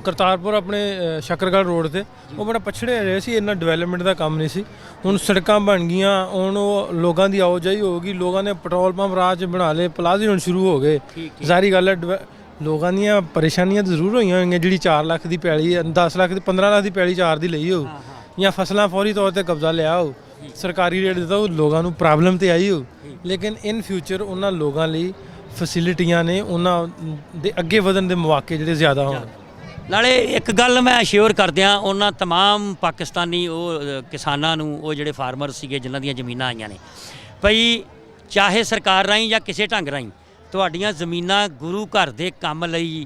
ਕਰਤਾਰਪੁਰ ਆਪਣੇ ਅ, ਸ਼ੱਕਰਗੜ੍ਹ ਰੋਡ ਤੇ। ਉਹ ਬੜਾ ਪਛੜੇ ਰਹੇ ਸੀ ਇੰਨਾ ਡਿਵੈਲਪਮੈਂਟ ਦਾ ਕੰਮ ਨਹੀਂ ਸੀ। ਹੁਣ ਸੜਕਾਂ ਬਣ ਗਈਆਂ ਹੁਣ ਉਹ ਲੋਕਾਂ ਦੀ ਆਵਾਜਾਈ ਹੋ ਗਈ ਲੋਕਾਂ ਨੇ ਪੈਟਰੋਲ ਪੰਪ 'ਚ ਬਣਾ ਲਏ ਪਲਾਜ਼ੇ ਹੁਣ ਸ਼ੁਰੂ ਹੋ ਗਏ। ਜ਼ਾਰੀ ਗੱਲ ਹੈ ਡਿਵੈ- ਲੋਕਾਂ ਦੀਆਂ ਪਰੇਸ਼ਾਨੀਆਂ ਤਾਂ ਜ਼ਰੂਰ ਹੋਈਆਂ ਹੋਈਆਂ ਜਿਹੜੀ 4 ਲੱਖ ਦੀ ਪੈਲੀ ਹੈ 10 ਲੱਖ ਦੀ 15 ਲੱਖ ਦੀ ਪੈਲੀ 4 ਦੀ ਲਈ ਹੋਊ ਜਾਂ ਫਸਲਾਂ ਫੌਰੀ ਤੌਰ ਤੇ ਕਬਜ਼ਾ ਲਿਆ ਹੋ ਸਰਕਾਰੀ ਰੇਟ ਦਿੱਤਾ ਉਹ ਲੋਕਾਂ ਨੂੰ ਪ੍ਰੋਬਲਮ ਤੇ ਆਈ ਹੋ ਲੇਕਿਨ ਇਨ ਫਿਊਚਰ ਉਹਨਾਂ ਲੋਕਾਂ ਲਈ ਫੈਸਿਲਿਟੀਆਂ ਨੇ ਉਹਨਾਂ ਦੇ ਅੱਗੇ ਵਧਣ ਦੇ ਮੌਕੇ ਜਿਹੜੇ ਜ਼ਿਆਦਾ ਹੋਣ ਨਾਲੇ ਇੱਕ ਗੱਲ ਮੈਂ ਅਸ਼ੋਰ ਕਰਦਿਆਂ ਉਹਨਾਂ तमाम ਪਾਕਿਸਤਾਨੀ ਉਹ ਅ, ਕਿਸਾਨਾਂ ਨੂੰ ਉਹ ਜਿਹੜੇ ਫਾਰਮਰ ਸੀਗੇ ਜਿਨ੍ਹਾਂ ਦੀਆਂ ਜ਼ਮੀਨਾਂ ਆਈਆਂ ਨੇ ਭਈ ਚਾਹੇ ਸਰਕਾਰ ਰਾਹੀਂ ਜਾਂ ਕਿਸੇ ਢੰਗ ਰਾਹੀਂ ਤੁਹਾਡੀਆਂ ਜ਼ਮੀਨਾਂ ਗੁਰੂ ਘਰ ਦੇ ਕੰਮ ਲਈ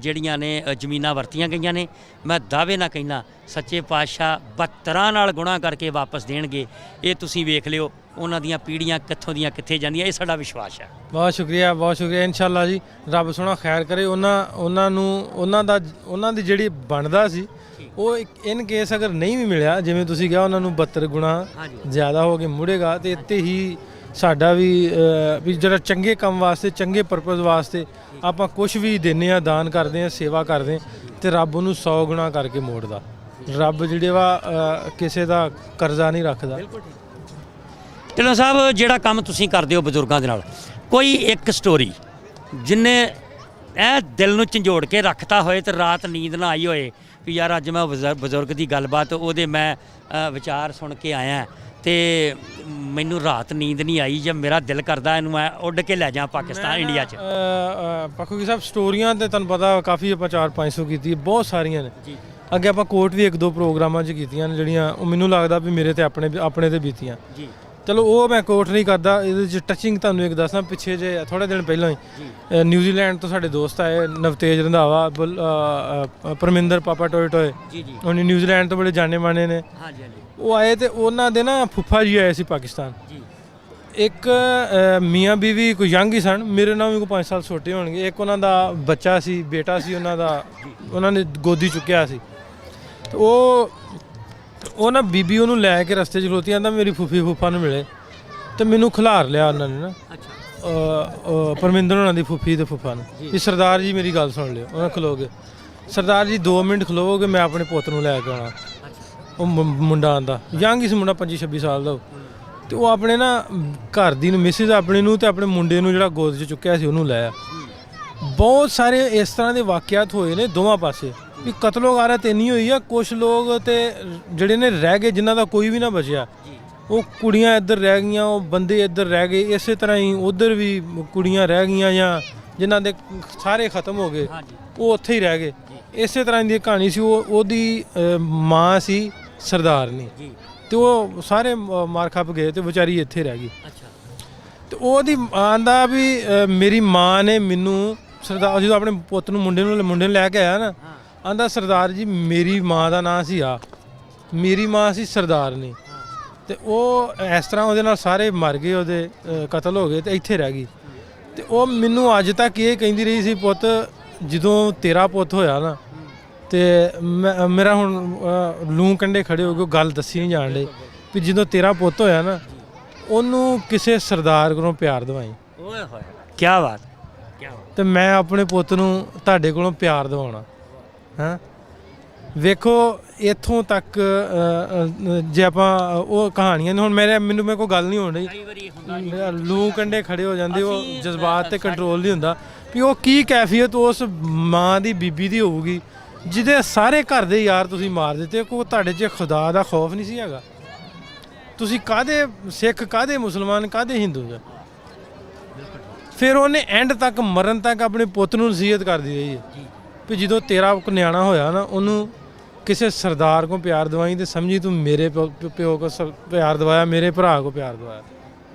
ਜਿਹੜੀਆਂ ਨੇ ਜ਼ਮੀਨਾਂ ਵਰਤੀਆਂ ਗਈਆਂ ਨੇ। ਮੈਂ ਦਾਅਵੇ ਨਾਲ ਕਹਿਣਾ ਸੱਚੇ ਪਾਤਸ਼ਾਹ ਬੱਤਰਾਂ ਨਾਲ ਗੁਣਾ ਕਰਕੇ ਵਾਪਸ ਦੇਣਗੇ। ਇਹ ਤੁਸੀਂ ਵੇਖ ਲਿਓ ਉਹਨਾਂ ਦੀਆਂ ਪੀੜ੍ਹੀਆਂ ਕਿੱਥੋਂ ਦੀਆਂ ਕਿੱਥੇ ਜਾਂਦੀਆਂ ਇਹ ਸਾਡਾ ਵਿਸ਼ਵਾਸ ਹੈ। ਬਹੁਤ ਸ਼ੁਕਰੀਆ ਬਹੁਤ ਸ਼ੁਕਰੀਆ। ਇਨਸ਼ਾਅੱਲਾ ਜੀ ਰੱਬ ਸੋਹਣਾ ਖੈਰ ਕਰੇ। ਉਹਨਾਂ ਉਹਨਾਂ ਨੂੰ ਉਹਨਾਂ ਦਾ ਉਹਨਾਂ ਦੀ ਜਿਹੜੀ ਬਣਦਾ ਸੀ ਉਹ ਇਨ ਕੇਸ ਅਗਰ ਨਹੀਂ ਵੀ ਮਿਲਿਆ ਜਿਵੇਂ ਤੁਸੀਂ ਕਿਹਾ ਉਹਨਾਂ ਨੂੰ 72 ਗੁਣਾ। ਜ਼ਿਆਦਾ ਹੋ ਕੇ ਮੁੜੇਗਾ ਤੇ ਇੱਥੇ ਹੀ ਸਾਡਾ ਵੀ ਵੀ ਜਿਹੜਾ ਚੰਗੇ ਕੰਮ ਵਾਸਤੇ, ਚੰਗੇ ਪਰਪਸ ਵਾਸਤੇ ਆਪਾਂ ਕੁਝ ਵੀ ਦਿੰਨੇ ਆ ਦਾਨ ਕਰਦੇ ਆ ਸੇਵਾ ਕਰਦੇ ਹਾਂ ਤੇ ਰੱਬ ਉਹਨੂੰ 100 ਗੁਣਾ ਕਰਕੇ ਮੋੜਦਾ। ਰੱਬ ਜਿਹੜੇ ਵਾ ਕਿਸੇ ਦਾ ਕਰਜ਼ਾ ਨਹੀਂ ਰੱਖਦਾ। ਢਿੱਲੋਂ ਸਾਹਿਬ, ਜਿਹੜਾ ਕੰਮ ਤੁਸੀਂ ਕਰਦੇ ਹੋ ਬਜ਼ੁਰਗਾਂ ਦੇ ਨਾਲ, ਕੋਈ ਇੱਕ ਸਟੋਰੀ ਜਿਨੇ ਇਹ ਦਿਲ ਨੂੰ ਝੰਜੋੜ ਕੇ ਰੱਖਤਾ ਹੋਏ ਤੇ ਰਾਤ ਨੀਂਦ ਨਾ ਆਈ ਹੋਏ ਵੀ ਯਾਰ ਅੱਜ ਮੈਂ ਬਜ਼ੁਰ- ਬਜ਼ੁਰਗ ਦੀ ਗੱਲਬਾਤ ਉਹਦੇ ਮੈਂ ਵਿਚਾਰ ਸੁਣ ਕੇ ਆਇਆ ਤੇ ਮੈਨੂੰ ਰਾਤ ਨੀਂਦ ਨਹੀਂ ਆਈ ਜਾਂ ਮੇਰਾ ਦਿਲ ਕਰਦਾ ਇਹਨੂੰ ਮੈਂ ਉੱਡ ਕੇ ਲੈ ਜਾ ਪਾਕਿਸਤਾਨ ਇੰਡੀਆ 'ਚ। ਪੱਖੂ ਸਾਹਿਬ ਸਟੋਰੀਆਂ ਤੇ ਤੁਹਾਨੂੰ ਪਤਾ ਕਾਫੀ ਆਪਾਂ 4-500 ਕੀਤੀ ਬਹੁਤ ਸਾਰੀਆਂ ਨੇ। ਜੀ। ਅੱਗੇ ਆਪਾਂ ਕੋਰਟ ਵੀ ਇੱਕ ਦੋ ਪ੍ਰੋਗਰਾਮਾਂ 'ਚ ਕੀਤੀਆਂ ਨੇ ਜਿਹੜੀਆਂ ਉਹ ਮੈਨੂੰ ਲੱਗਦਾ ਵੀ ਮੇਰੇ ਤੇ ਆਪਣੇ ਆਪਣੇ ਤੇ ਬੀਤੀਆਂ। ਜੀ। ਚਲੋ ਉਹ ਮੈਂ ਕੋਟ ਨਹੀਂ ਕਰਦਾ ਇਹਦੇ 'ਚ ਟੱਚਿੰਗ ਤੁਹਾਨੂੰ ਇੱਕ ਦੱਸਾਂ ਪਿੱਛੇ ਜੇ ਥੋੜੇ ਦਿਨ ਪਹਿਲਾਂ ਹੀ ਅ, ਨਿਊਜ਼ੀਲੈਂਡ ਤੋਂ ਸਾਡੇ ਦੋਸਤ ਆਏ ਨਵਤੇਜ ਰੰਧਾਵਾ ਬੁਲ- ਅ, ਅ, ਪਰਮਿੰਦਰ ਪਾਪਾ ਟੋਏ ਟੋਏ। ਜੀ ਜੀ। ਉਹਨੇ ਨਿਊਜ਼ੀਲੈਂਡ ਤੋਂ ਬੜੇ ਜਾਣੇ ਮਾਣੇ ਨੇ। ਹਾਂਜੀ ਹਾਂਜੀ। ਉਹ ਆਏ ਤੇ ਉਹਨਾਂ ਦੇ ਨਾ ਫੁੱਫਾ ਜੀ ਆਏ ਸੀ ਪਾਕਿਸਤਾਨ। ਜੀ। ਇੱਕ ਅ, ਮੀਆਂ ਬੀਵੀ ਕੋਈ ਯੰਗ ਹੀ ਸਨ ਮੇਰੇ ਨਾਲ ਵੀ ਕੋਈ 5 ਸਾਲ ਛੋਟੇ ਹੋਣਗੇ। ਇੱਕ ਉਹਨਾਂ ਦਾ ਬੱਚਾ ਸੀ ਬੇਟਾ ਸੀ ਉਹਨਾਂ ਦਾ ਉਹਨਾਂ ਨੇ ਗੋਦੀ ਚੁੱਕਿਆ ਸੀ। ਤੇ ਉਹ ਉਹ ਨਾ ਬੀਬੀ ਉਹਨੂੰ ਲੈ ਕੇ ਰਸਤੇ 'ਚ ਖਲੋਤੀ ਆਂਦਾ ਮੇਰੀ ਫੁੱਫੀ ਫੁੱਫਾ ਨੂੰ ਮਿਲੇ। ਤੇ ਮੈਨੂੰ ਖਿਲਾਰ ਲਿਆ ਉਹਨਾਂ ਨੇ ਨਾ। ਅੱਛਾ। ਪਰਮਿੰਦਰ ਉਹਨਾਂ ਦੀ ਫੁੱਫੀ ਤੇ ਫੁੱਫਾ ਨੂੰ। ਵੀ ਸਰਦਾਰ ਜੀ ਮੇਰੀ ਗੱਲ ਸੁਣ ਲਿਓ ਉਹਨਾਂ ਖਲੋਗੇ ਸਰਦਾਰ ਜੀ 2 ਮਿੰਟ ਖਲੋਗੇ ਮੈਂ ਆਪਣੇ ਪੁੱਤ ਨੂੰ ਲੈ ਕੇ ਆਉਣਾ। ਉਹ ਮੁੰਡਾ ਆਂਦਾ। ਯੰਗ ਹੀ ਸੀ ਮੁੰਡਾ 25 26 ਸਾਲ ਦਾ। ਤੇ ਉਹ ਆਪਣੇ ਨਾ ਘਰ ਦੀ ਨੂੰ ਮਿਸਿਸ ਆਪਣੀ ਨੂੰ ਤੇ ਆਪਣੇ ਮੁੰਡੇ ਨੂੰ ਜਿਹੜਾ ਗੋਦ 'ਚ ਚੁੱਕਿਆ ਸੀ ਉਹਨੂੰ ਲੈ ਆ। ਬਹੁਤ ਸਾਰੇ ਇਸ ਤਰ੍ਹਾਂ ਦੇ ਵਾਕਿਆਤ ਹੋਏ ਨੇ ਦੋਵਾਂ ਪਾਸੇ। ਵੀ ਕਤਲੋ ਗਾਰਤ ਇੰਨੀ ਹੋਈ ਆ ਕੁਝ ਲੋਕ ਤੇ ਜਿਹੜੇ ਨੇ ਰਹਿ ਗਏ ਜਿਨ੍ਹਾਂ ਦਾ ਕੋਈ ਵੀ ਨਾ ਬਚਿਆ। ਉਹ ਕੁੜੀਆਂ ਇੱਧਰ ਰਹਿ ਗਈਆਂ ਉਹ ਬੰਦੇ ਇੱਧਰ ਰਹਿ ਗਏ ਇਸੇ ਤਰ੍ਹਾਂ ਹੀ ਉਧਰ ਵੀ ਕੁੜੀਆਂ ਰਹਿ ਗਈਆਂ ਜਾਂ ਜਿਨ੍ਹਾਂ ਦੇ ਸਾਰੇ ਖਤਮ ਹੋ ਗਏ ਉਹ ਉੱਥੇ ਹੀ ਰਹਿ ਗਏ। ਇਸੇ ਤਰ੍ਹਾਂ ਦੀ ਕਹਾਣੀ ਸੀ ਉਹ ਉਹਦੀ ਮਾਂ ਸੀ ਸਰਦਾਰਨੀ ਤੇ ਉਹ ਸਾਰੇ ਮਾਰ ਖੱਪ ਗਏ ਤੇ ਵਿਚਾਰੀ ਇੱਥੇ ਰਹਿ ਗਈ। ਤੇ ਉਹਦੀ ਆਂਦਾ ਵੀ ਮੇਰੀ ਮਾਂ ਨੇ ਮੈਨੂੰ ਸਰਦਾਰ ਜਦੋਂ ਆਪਣੇ ਪੁੱਤ ਨੂੰ ਮੁੰਡੇ ਨੂੰ ਮੁੰਡੇ ਨੂੰ ਲੈ ਕੇ ਆਇਆ ਨਾ ਆਂਦਾ ਸਰਦਾਰ ਜੀ ਮੇਰੀ ਮਾਂ ਦਾ ਨਾਂ ਸੀ ਆ। ਮੇਰੀ ਮਾਂ ਸੀ ਸਰਦਾਰਨੀ। ਤੇ ਉਹ ਇਸ ਤਰ੍ਹਾਂ ਉਹਦੇ ਨਾਲ ਸਾਰੇ ਮਰ ਗਏ ਉਹਦੇ ਕਤਲ ਹੋ ਗਏ ਤੇ ਇੱਥੇ ਰਹਿ ਗਈ। ਤੇ ਉਹ ਮੈਨੂੰ ਅੱਜ ਤੱਕ ਇਹ ਕਹਿੰਦੀ ਰਹੀ ਸੀ ਪੁੱਤ ਜਦੋਂ ਤੇਰਾ ਪੁੱਤ ਹੋਇਆ ਨਾ ਤੇ ਮੈਂ- ਮੇਰਾ ਹੁਣ ਲੂੰ ਕੰਡੇ ਖੜੇ ਹੋ ਗਏ ਗੱਲ ਦੱਸੀ ਨਹੀਂ ਜਾਣ ਡੇ ਵੀ ਜਦੋਂ ਤੇਰਾ ਪੁੱਤ ਹੋਇਆ ਨਾ ਉਹਨੂੰ ਕਿਸੇ ਸਰਦਾਰ ਕੋਲੋਂ ਪਿਆਰ ਦਵਾਈ। ਓਏ ਹੋਏ। ਕੀ ਬਾਤ। ਕੀ ਬਾਤ। ਤੇ ਮੈਂ ਆਪਣੇ ਪੁੱਤ ਨੂੰ ਤੁਹਾਡੇ ਕੋਲੋਂ ਪਿਆਰ ਦਿਵਾਉਣਾ। ਹਾਂ? ਵੇਖੋ ਇੱਥੋਂ ਤੱਕ ਜੇ ਆਪਾਂ ਉਹ ਕਹਾਣੀਆਂ ਨੇ ਹੁਣ ਮੇਰੇ ਮੈਨੂੰ ਮੇਰੇ ਕੋਲ ਗੱਲ ਨਹੀਂ ਹੋਣ ਰਹੀ ਕਈ ਲੂ ਕੰਡੇ ਖੜੇ ਹੋ ਜਾਂਦੇ ਉਹ ਜਜ਼ਬਾਤ ਤੇ ਕੰਟਰੋਲ ਨਹੀਂ ਹੁੰਦਾ। ਵੀ ਉਹ ਕੀ ਕੈਫੀਅਤ ਉਸ ਮਾਂ ਦੀ ਬੀਬੀ ਦੀ ਹੋਊਗੀ ਜਿਹਦੇ ਸਾਰੇ ਘਰ ਦੇ ਯਾਰ ਤੁਸੀਂ ਮਾਰ ਦਿੱਤੇ ਕੋ ਤੁਹਾਡੇ 'ਚ ਖੁਦਾ ਦਾ ਖੌਫ ਨਹੀਂ ਸੀ ਹੈਗਾ। ਤੁਸੀਂ ਕਾਦੇ ਸਿੱਖ ਕਾਦੇ ਮੁਸਲਮਾਨ ਕਾਦੇ ਹਿੰਦੂ ਜੀ? ਫਿਰ ਉਹਨੇ ਐਂਡ ਤੱਕ ਮਰਨ ਤੱਕ ਆਪਣੇ ਪੁੱਤ ਨੂੰ ਨਸੀਹਤ ਕਰਦੀ ਰਹੀ ਹੈ ਜੀ। ਵੀ ਜਦੋਂ ਤੇਰਾ ਨਿਆਣਾ ਹੋਇਆ ਨਾ, ਉਹਨੂੰ ਕਿਸੇ ਸਰਦਾਰ ਕੋ ਪਿਆਰ ਦਵਾਈ ਤੇ ਸਮਝੀ ਤੂੰ ਮੇਰੇ ਪਿਓ ਪਿਓ ਕੋ ਪਿਆਰ ਦਵਾਇਆ, ਮੇਰੇ ਭਰਾ ਕੋ ਪਿਆਰ ਦਵਾਇਆ।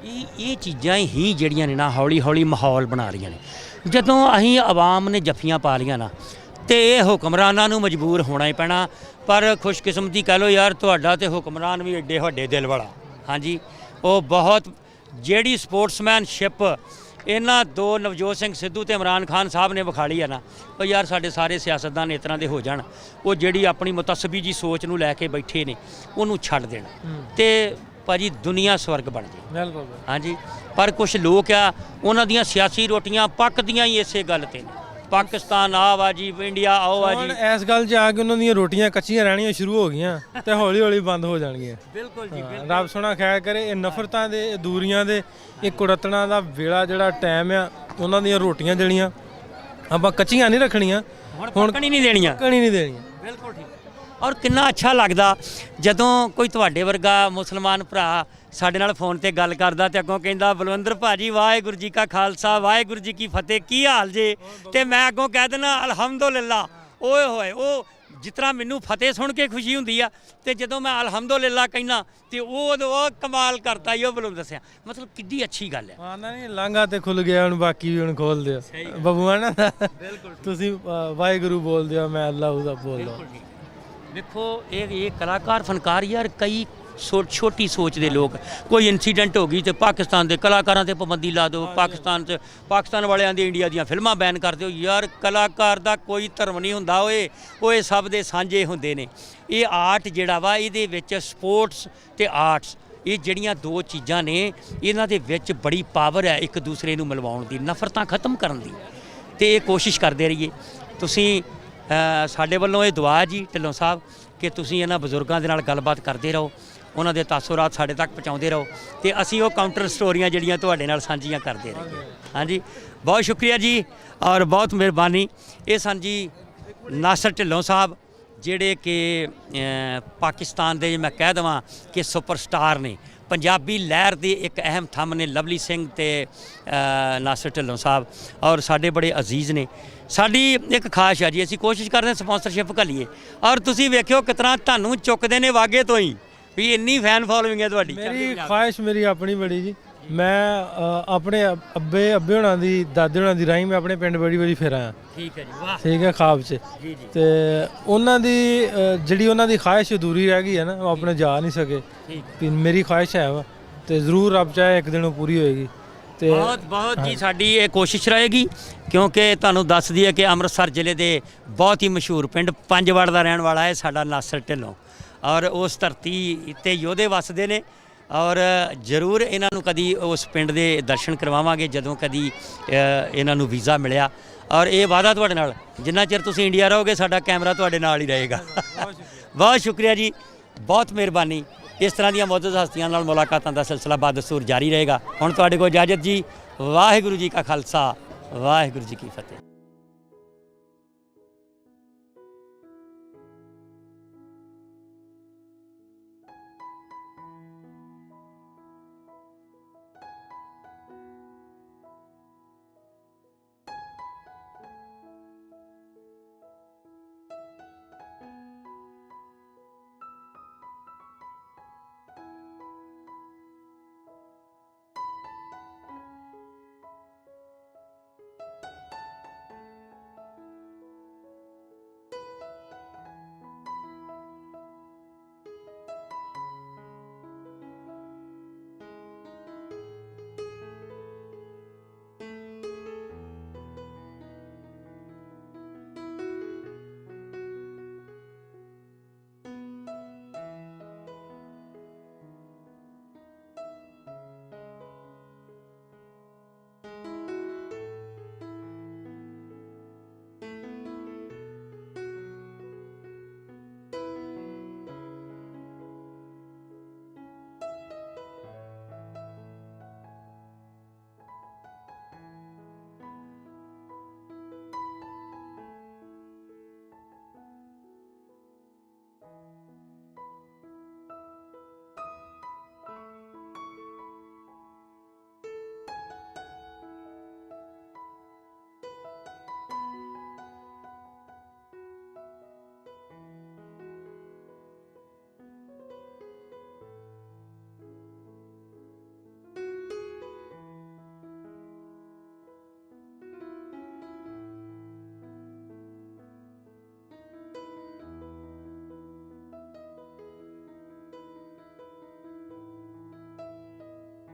ਇਹ ਇਹ ਚੀਜ਼ਾਂ ਹੀ ਜਿਹੜੀਆਂ ਨੇ ਨਾ ਹੌਲੀ ਹੌਲੀ ਮਾਹੌਲ ਬਣਾ ਰਹੀਆਂ ਨੇ। ਜਦੋਂ ਅਸੀਂ ਆਵਾਮ ਨੇ ਜੱਫੀਆਂ ਪਾ ਲੀਆਂ ਨਾ, ਤੇ ਇਹ ਹੁਕਮਰਾਨਾਂ ਨੂੰ ਮਜਬੂਰ ਹੋਣਾ ਹੀ ਪੈਣਾ। ਪਰ ਖੁਸ਼ਕਿਸਮਤੀ ਕਹਿ ਲਓ ਯਾਰ, ਤੁਹਾਡਾ ਤੇ ਹੁਕਮਰਾਨ ਵੀ ਐਡੇ ਵੱਡੇ ਦਿਲ ਵਾਲਾ। ਹਾਂਜੀ, ਉਹ ਬਹੁਤ, ਜਿਹੜੀ ਸਪੋਰਟਸਮੈਨਸ਼ਿਪ ਇਹਨਾਂ ਦੋ ਨਵਜੋਤ ਸਿੰਘ ਸਿੱਧੂ ਤੇ ਇਮਰਾਨ ਖਾਨ ਸਾਹਿਬ ਨੇ ਵਿਖਾਲੀ ਆ ਨਾ ਉਹ ਯਾਰ ਸਾਡੇ ਸਾਰੇ ਸਿਆਸਤਦਾਨ ਇਸ ਤਰ੍ਹਾਂ ਦੇ ਹੋ ਜਾਣ ਉਹ ਜਿਹੜੀ ਆਪਣੀ ਮੁਤਸਬੀ ਜੀ ਸੋਚ ਨੂੰ ਲੈ ਕੇ ਬੈਠੇ ਨੇ ਉਹਨੂੰ ਛੱਡ ਦੇਣ। ਤੇ ਭਾਜੀ ਦੁਨੀਆ ਸਵਰਗ ਬਣ ਜੇ। ਬਿਲਕੁਲ। ਹਾਂਜੀ ਪਰ ਕੁਝ ਲੋਕ ਆ ਉਹਨਾਂ ਦੀਆਂ ਸਿਆਸੀ ਰੋਟੀਆਂ ਪੱਕਦੀਆਂ ਹੀ ਇਸੇ ਗੱਲ ਤੇ ਨੇ। ਪਾਕਿਸਤਾਨ ਆ ਵਾ ਜੀ ਇੰਡੀਆ ਆਓ ਆ ਹੁਣ ਜੀ ਇਸ ਗੱਲ 'ਚ ਆ ਕੇ ਉਹਨਾਂ ਦੀਆਂ ਰੋਟੀਆਂ ਕੱਚੀਆਂ ਰਹਿਣੀਆਂ ਸ਼ੁਰੂ ਹੋ ਗਈਆਂ ਤੇ ਹੌਲੀ ਹੌਲੀ ਬੰਦ ਹੋ ਜਾਣਗੀਆਂ। ਬਿਲਕੁਲ ਜੀ ਹਾਂ, ਰੱਬ ਸੋਹਣਾ ਖੈਰ ਕਰੇ ਇਹ ਨਫ਼ਰਤਾਂ ਦੇ ਇਹ ਦੂਰੀਆਂ ਦੇ ਇਹ ਕੁੜਤਣਾ ਦਾ ਵੇਲਾ ਜਿਹੜਾ ਟਾਈਮ ਆ ਉਹਨਾਂ ਦੀਆਂ ਰੋਟੀਆਂ ਜਿਹੜੀਆਂ ਆਪਾਂ ਕੱਚੀਆਂ ਨਹੀਂ ਰੱਖਣੀਆਂ। ਹੁਣ ਪੱਕਣੀ ਨਹੀਂ ਦੇਣੀਆਂ। ਕਣੀ ਨਹੀਂ ਦੇਣੀਆਂ। ਬਿਲਕੁਲ ਠੀਕ। ਔਰ ਕਿੰਨਾ ਅੱਛਾ ਲੱਗਦਾ ਜਦੋਂ ਕੋਈ ਤੁਹਾਡੇ ਵਰਗਾ ਮੁਸਲਮਾਨ ਭਰਾ ਸਾਡੇ ਨਾਲ ਫੋਨ ਤੇ ਗੱਲ ਕਰਦਾ ਤੇ ਅੱਗੋਂ ਕਹਿੰਦਾ ਬਲਵੰਦਰ ਭਾਜੀ ਵਾਹਿਗੁਰੂ ਜੀ ਕਾ ਖਾਲਸਾ ਵਾਹਿਗੁਰੂ ਜੀ ਕੀ ਫਤਿਹ ਕੀ ਹਾਲ ਜੇ? ਤੇ ਮੈਂ ਅੱਗੋਂ ਕਹਿ ਦਿੰਦਾ ਅਲਹਮਦੁਲਿਲਾ। ਓਏ ਹੋਏ ਉਹ ਜਿਤਨਾ ਮੈਨੂੰ ਫਤਿਹ ਸੁਣ ਕੇ ਖੁਸ਼ੀ ਹੁੰਦੀ ਆ ਤੇ ਜਦੋਂ ਮੈਂ ਅਲਹਮਦੁਲਿਲਾ ਕਹਿਣਾ ਤੇ ਉਹ ਉਹ ਕਮਾਲ ਕਰਤਾ ਹੀ ਉਹ ਬਲੂਮ ਦੱਸਿਆ। ਮਤਲਬ ਕਿੱਡੀ ਅੱਛੀ ਗੱਲ ਹੈ ਆਂਦਾ ਨਹੀਂ ਲਾਂਗਾ ਤੇ ਖੁੱਲ ਗਿਆ ਹੁਣ ਬਾਕੀ ਵੀ ਹੁਣ ਖੋਲ ਦਿਓ ਬੱਬੂਆ ਨਾ? ਬਿਲਕੁਲ ਤੁਸੀਂ ਵਾਹਿਗੁਰੂ ਬੋਲ ਦਿਓ ਮੈਂ ਅੱਲਾਹ ਉਹਦਾ ਬੋਲਦਾ। ਵੇਖੋ, ਇਹ ਇਹ ਕਲਾਕਾਰ, ਫਨਕਾਰ ਯਾਰ ਕਈ ਸੋ- ਛੋਟੀ ਸੋਚ ਦੇ ਲੋਕ। ਕੋਈ ਇਨਸੀਡੈਂਟ ਹੋ ਗਈ ਤੇ ਪਾਕਿਸਤਾਨ ਦੇ ਕਲਾਕਾਰਾਂ ਤੇ ਪਾਬੰਦੀ ਲਾ ਦਿਓ, ਪਾਕਿਸਤਾਨ 'ਚ ਪਾਕਿਸਤਾਨ ਵਾਲਿਆਂ ਦੀ ਇੰਡੀਆ ਦੀਆਂ ਫਿਲਮਾਂ ਬੈਨ ਕਰ ਦਿਓ। ਯਾਰ, ਕਲਾਕਾਰ ਦਾ ਕੋਈ ਧਰਮ ਨਹੀਂ ਹੁੰਦਾ, ਓਏ। ਓਏ, ਸਭ ਦੇ ਸਾਂਝੇ ਹੁੰਦੇ ਨੇ। ਇਹ ਆਰਟ ਜਿਹੜਾ ਵਾ, ਇਹਦੇ ਵਿੱਚ ਸਪੋਰਟਸ ਤੇ ਆਰਟਸ ਇਹ ਜਿਹੜੀਆਂ ਦੋ ਚੀਜ਼ਾਂ ਨੇ, ਇਹਨਾਂ ਦੇ ਵਿੱਚ ਬੜੀ ਪਾਵਰ ਹੈ ਇੱਕ ਦੂਸਰੇ ਨੂੰ ਮਿਲਵਾਉਣ ਦੀ, ਨਫ਼ਰਤਾਂ ਖਤਮ ਕਰਨ ਦੀ। ਤੇ ਇਹ ਕੋਸ਼ਿਸ਼ ਕਰਦੇ ਰਹੀਏ। ਤੁਸੀਂ ਸਾਡੇ ਵੱਲੋਂ ਇਹ ਦੁਆ ਜੀ ਢਿੱਲੋਂ ਸਾਹਿਬ ਕਿ ਤੁਸੀਂ ਇਹਨਾਂ ਬਜ਼ੁਰਗਾਂ ਦੇ ਨਾਲ ਗੱਲਬਾਤ ਕਰਦੇ ਰਹੋ, ਉਹਨਾਂ ਦੇ ਤਾਸੁਰਾਤ ਸਾਡੇ ਤੱਕ ਪਹੁੰਚਾਉਂਦੇ ਰਹੋ ਤੇ ਅਸੀਂ ਉਹ ਕਾਊਂਟਰ ਸਟੋਰੀਆਂ ਜਿਹੜੀਆਂ ਤੁਹਾਡੇ ਨਾਲ ਸਾਂਝੀਆਂ ਕਰਦੇ ਰਹੀਏ। ਹਾਂਜੀ, ਬਹੁਤ ਸ਼ੁਕਰੀਆ ਜੀ ਔਰ ਬਹੁਤ ਮਿਹਰਬਾਨੀ। ਇਹ ਸਨ ਜੀ ਨਾਸਰ ਢਿੱਲੋਂ ਸਾਹਿਬ ਜਿਹੜੇ ਕਿ ਪਾਕਿਸਤਾਨ ਦੇ ਮੈਂ ਕਹਿ ਦਵਾਂ ਕਿ ਸੁਪਰਸਟਾਰ ਨੇ ਪੰਜਾਬੀ ਲਹਿਰ ਦੇ ਇੱਕ ਅਹਿਮ ਥੰਮ ਨੇ ਲਵਲੀ ਸਿੰਘ ਤੇ ਨਾਸਰ ਢਿੱਲੋਂ ਸਾਹਿਬ ਔਰ ਸਾਡੇ ਬੜੇ ਅਜ਼ੀਜ਼ ਨੇ। ਸਾਡੀ ਇੱਕ ਖਾਸ਼ ਹੈ ਜੀ, ਅਸੀਂ ਕੋਸ਼ਿਸ਼ ਕਰਦੇ ਹਾਂ ਸਪਾਂਸਰਸ਼ਿਪ ਘੱਲੀਏ। ਔਰ ਤੁਸੀਂ ਵੇਖਿਓ ਕਿਤਨਾ ਤੁਹਾਨੂੰ ਚੁੱਕਦੇ ਨੇ ਵਾਗੇ ਤੋਂ ਹੀ, ਵੀ ਇੰਨੀ ਫੈਨ ਫੋਲੋਇੰਗ ਹੈ ਤੁਹਾਡੀ। ਮੇਰੀ ਖੁਆਇਸ਼ ਮੇਰੀ ਆਪਣੀ ਬੜੀ ਜੀ। ਮੈਂ ਅ, ਆਪਣੇ ਅ- ਅੱਬੇ ਅੱਬੇ ਹੋਣਾ ਦੀ ਦਾਦੇ ਹੋਣਾ ਦੀ ਰਾਹੀਂ ਮੈਂ ਆਪਣੇ ਪਿੰਡ ਬੜੀ ਬੜੀ ਫਿਰ ਆਇਆ। ਠੀਕ ਹੈ ਜੀ ਵਾਹ। ਠੀਕ ਹੈ ਖਾਬ 'ਚ। ਜੀ ਜੀ। ਤੇ ਉਹਨਾਂ ਦੀ ਅ, ਜਿਹੜੀ ਉਹਨਾਂ ਦੀ ਖੁਆਇਸ਼ ਅਧੂਰੀ ਰਹਿ ਗਈ ਹੈ ਨਾ ਉਹ ਆਪਣੇ ਜਾ ਨਹੀਂ ਸਕੇ। ਠੀਕ। ਵੀ ਮੇਰੀ ਖੁਆਇਸ਼ ਹੈ ਵਾ ਤੇ ਜ਼ਰੂਰ ਰੱਬ ਚਾਹੇ ਇੱਕ ਦਿਨ ਉਹ ਪੂਰੀ ਹੋਏਗੀ। ਤੇ ਬਹੁਤ ਬਹੁਤ ਜੀ ਸਾਡੀ ਇਹ ਕੋਸ਼ਿਸ਼ ਰਹੇਗੀ ਕਿਉਂਕਿ ਤੁਹਾਨੂੰ ਦੱਸ ਦਈਏ ਕਿ ਅੰਮ੍ਰਿਤਸਰ ਜ਼ਿਲ੍ਹੇ ਦੇ ਬਹੁਤ ਹੀ ਮਸ਼ਹੂਰ ਪਿੰਡ ਪੰਜਵੜ ਦਾ ਰਹਿਣ ਵਾਲਾ ਹੈ ਸਾਡਾ ਨਾਸਰ ਢਿੱਲੋਂ। ਔਰ ਉਸ ਧਰਤੀ ਤੇ ਯੋਧੇ ਵੱਸਦੇ ਨੇ ਔਰ ਜ਼ਰੂਰ ਇਹਨਾਂ ਨੂੰ ਕਦੀ ਉਸ ਪਿੰਡ ਦੇ ਦਰਸ਼ਨ ਕਰਵਾਵਾਂਗੇ ਜਦੋਂ ਕਦੀ ਇਹਨਾਂ ਨੂੰ ਵੀਜ਼ਾ ਮਿਲਿਆ। ਔਰ ਇਹ ਵਾਅਦਾ ਤੁਹਾਡੇ ਨਾਲ ਜਿੰਨਾ ਚਿਰ ਤੁਸੀਂ ਇੰਡੀਆ ਰਹੋਗੇ ਸਾਡਾ ਕੈਮਰਾ ਤੁਹਾਡੇ ਨਾਲ ਹੀ ਰਹੇਗਾ। ਬਹੁਤ ਸ਼ੁਕਰੀਆ ਜੀ ਬਹੁਤ ਮਿਹਰਬਾਨੀ। ਇਸ ਤਰ੍ਹਾਂ ਦੀਆਂ ਮੌਜੂਦ ਹਸਤੀਆਂ ਨਾਲ ਮੁਲਾਕਾਤਾਂ ਦਾ ਸਿਲਸਿਲਾ ਬਾਦਸੂਰ ਜਾਰੀ ਰਹੇਗਾ। ਹੁਣ ਤੁਹਾਡੇ ਕੋਲ ਇਜਾਜ਼ਤ ਜੀ ਵਾਹਿਗੁਰੂ ਜੀ ਕਾ ਖਾਲਸਾ ਵਾਹਿਗੁਰੂ ਜੀ ਕੀ ਫਤਿਹ।